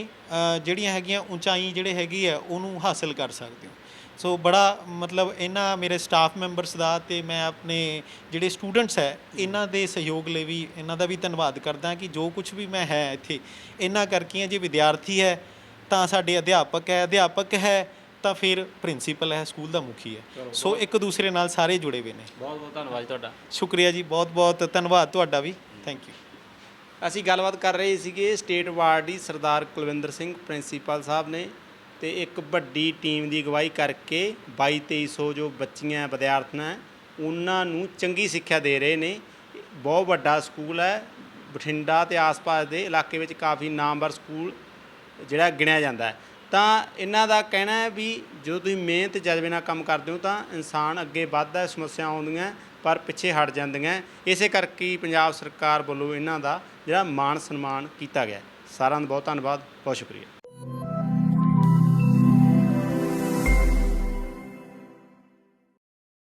ਜਿਹੜੀਆਂ ਹੈਗੀਆਂ ਉਚਾਈ ਜਿਹੜੇ ਹੈਗੀ ਆ, ਉਹਨੂੰ ਹਾਸਲ ਕਰ ਸਕਦੇ ਹੋ। ਸੋ ਬੜਾ ਮਤਲਬ ਇਹਨਾਂ ਮੇਰੇ ਸਟਾਫ ਮੈਂਬਰਸ ਦਾ ਤੇ ਮੈਂ ਆਪਣੇ ਜਿਹੜੇ ਸਟੂਡੈਂਟਸ ਹੈ, ਇਹਨਾਂ ਦੇ ਸਹਿਯੋਗ ਲਈ ਵੀ ਇਹਨਾਂ ਦਾ ਵੀ ਧੰਨਵਾਦ ਕਰਦਾ ਕਿ ਜੋ ਕੁਝ ਵੀ ਮੈਂ ਹੈ ਇੱਥੇ, ਇਹਨਾਂ ਕਰਕੇ ਹੈ ਜੇ ਵਿਦਿਆਰਥੀ ਹੈ, ਤਾਂ ਸਾਡੇ ਅਧਿਆਪਕ ਹੈ ਅਧਿਆਪਕ ਹੈ ਤਾਂ ਫਿਰ ਪ੍ਰਿੰਸੀਪਲ ਹੈ ਸਕੂਲ ਦਾ ਮੁਖੀ ਹੈ। ਸੋ ਇੱਕ ਦੂਸਰੇ ਨਾਲ ਸਾਰੇ ਜੁੜੇ ਹੋਏ ਨੇ। ਬਹੁਤ ਬਹੁਤ ਧੰਨਵਾਦ ਤੁਹਾਡਾ। ਸ਼ੁਕਰੀਆ ਜੀ ਬਹੁਤ ਬਹੁਤ ਧੰਨਵਾਦ ਤੁਹਾਡਾ ਵੀ। ਥੈਂਕ ਯੂ ਅਸੀਂ ਗੱਲਬਾਤ ਕਰ ਰਹੇ ਸੀਗੇ state awardee Sardar Kulwinder Singh principal Sahib ਨੇ ਤੇ ਇੱਕ ਵੱਡੀ ਟੀਮ ਦੀ ਅਗਵਾਈ ਕਰਕੇ 22 2300 ਜੋ ਬੱਚੀਆਂ ਵਿਦਿਆਰਥਣਾਂ ਹੈ, ਉਹਨਾਂ ਨੂੰ ਚੰਗੀ ਸਿੱਖਿਆ ਦੇ ਰਹੇ ਨੇ। ਬਹੁਤ ਵੱਡਾ ਸਕੂਲ ਹੈ ਬਠਿੰਡਾ ਤੇ ਆਸ-ਪਾਸ ਦੇ ਇਲਾਕੇ ਵਿੱਚ ਕਾਫੀ ਨਾਮਵਰ ਸਕੂਲ ਜਿਹੜਾ ਗਿਣਿਆ ਜਾਂਦਾ ਹੈ। ਤਾਂ ਇਹਨਾਂ ਦਾ ਕਹਿਣਾ ਹੈ ਵੀ ਜਦੋਂ ਤੁਸੀਂ ਮਿਹਨਤ ਜਜ਼ਬੇ ਨਾਲ ਕੰਮ ਕਰਦੇ ਹੋ ਤਾਂ ਇਨਸਾਨ ਅੱਗੇ ਵੱਧਦਾ ਹੈ ਸਮੱਸਿਆ ਆਉਂਦੀਆਂ ਪਰ ਪਿੱਛੇ ਹਟ ਜਾਂਦੀਆਂ ਇਸੇ ਕਰਕੇ ਪੰਜਾਬ ਸਰਕਾਰ ਵੱਲੋਂ ਇਹਨਾਂ ਦਾ ਜਿਹੜਾ ਮਾਣ ਸਨਮਾਨ ਕੀਤਾ ਗਿਆ ਸਾਰਿਆਂ ਦਾ ਬਹੁਤ ਧੰਨਵਾਦ, ਬਹੁਤ ਸ਼ੁਕਰੀਆ।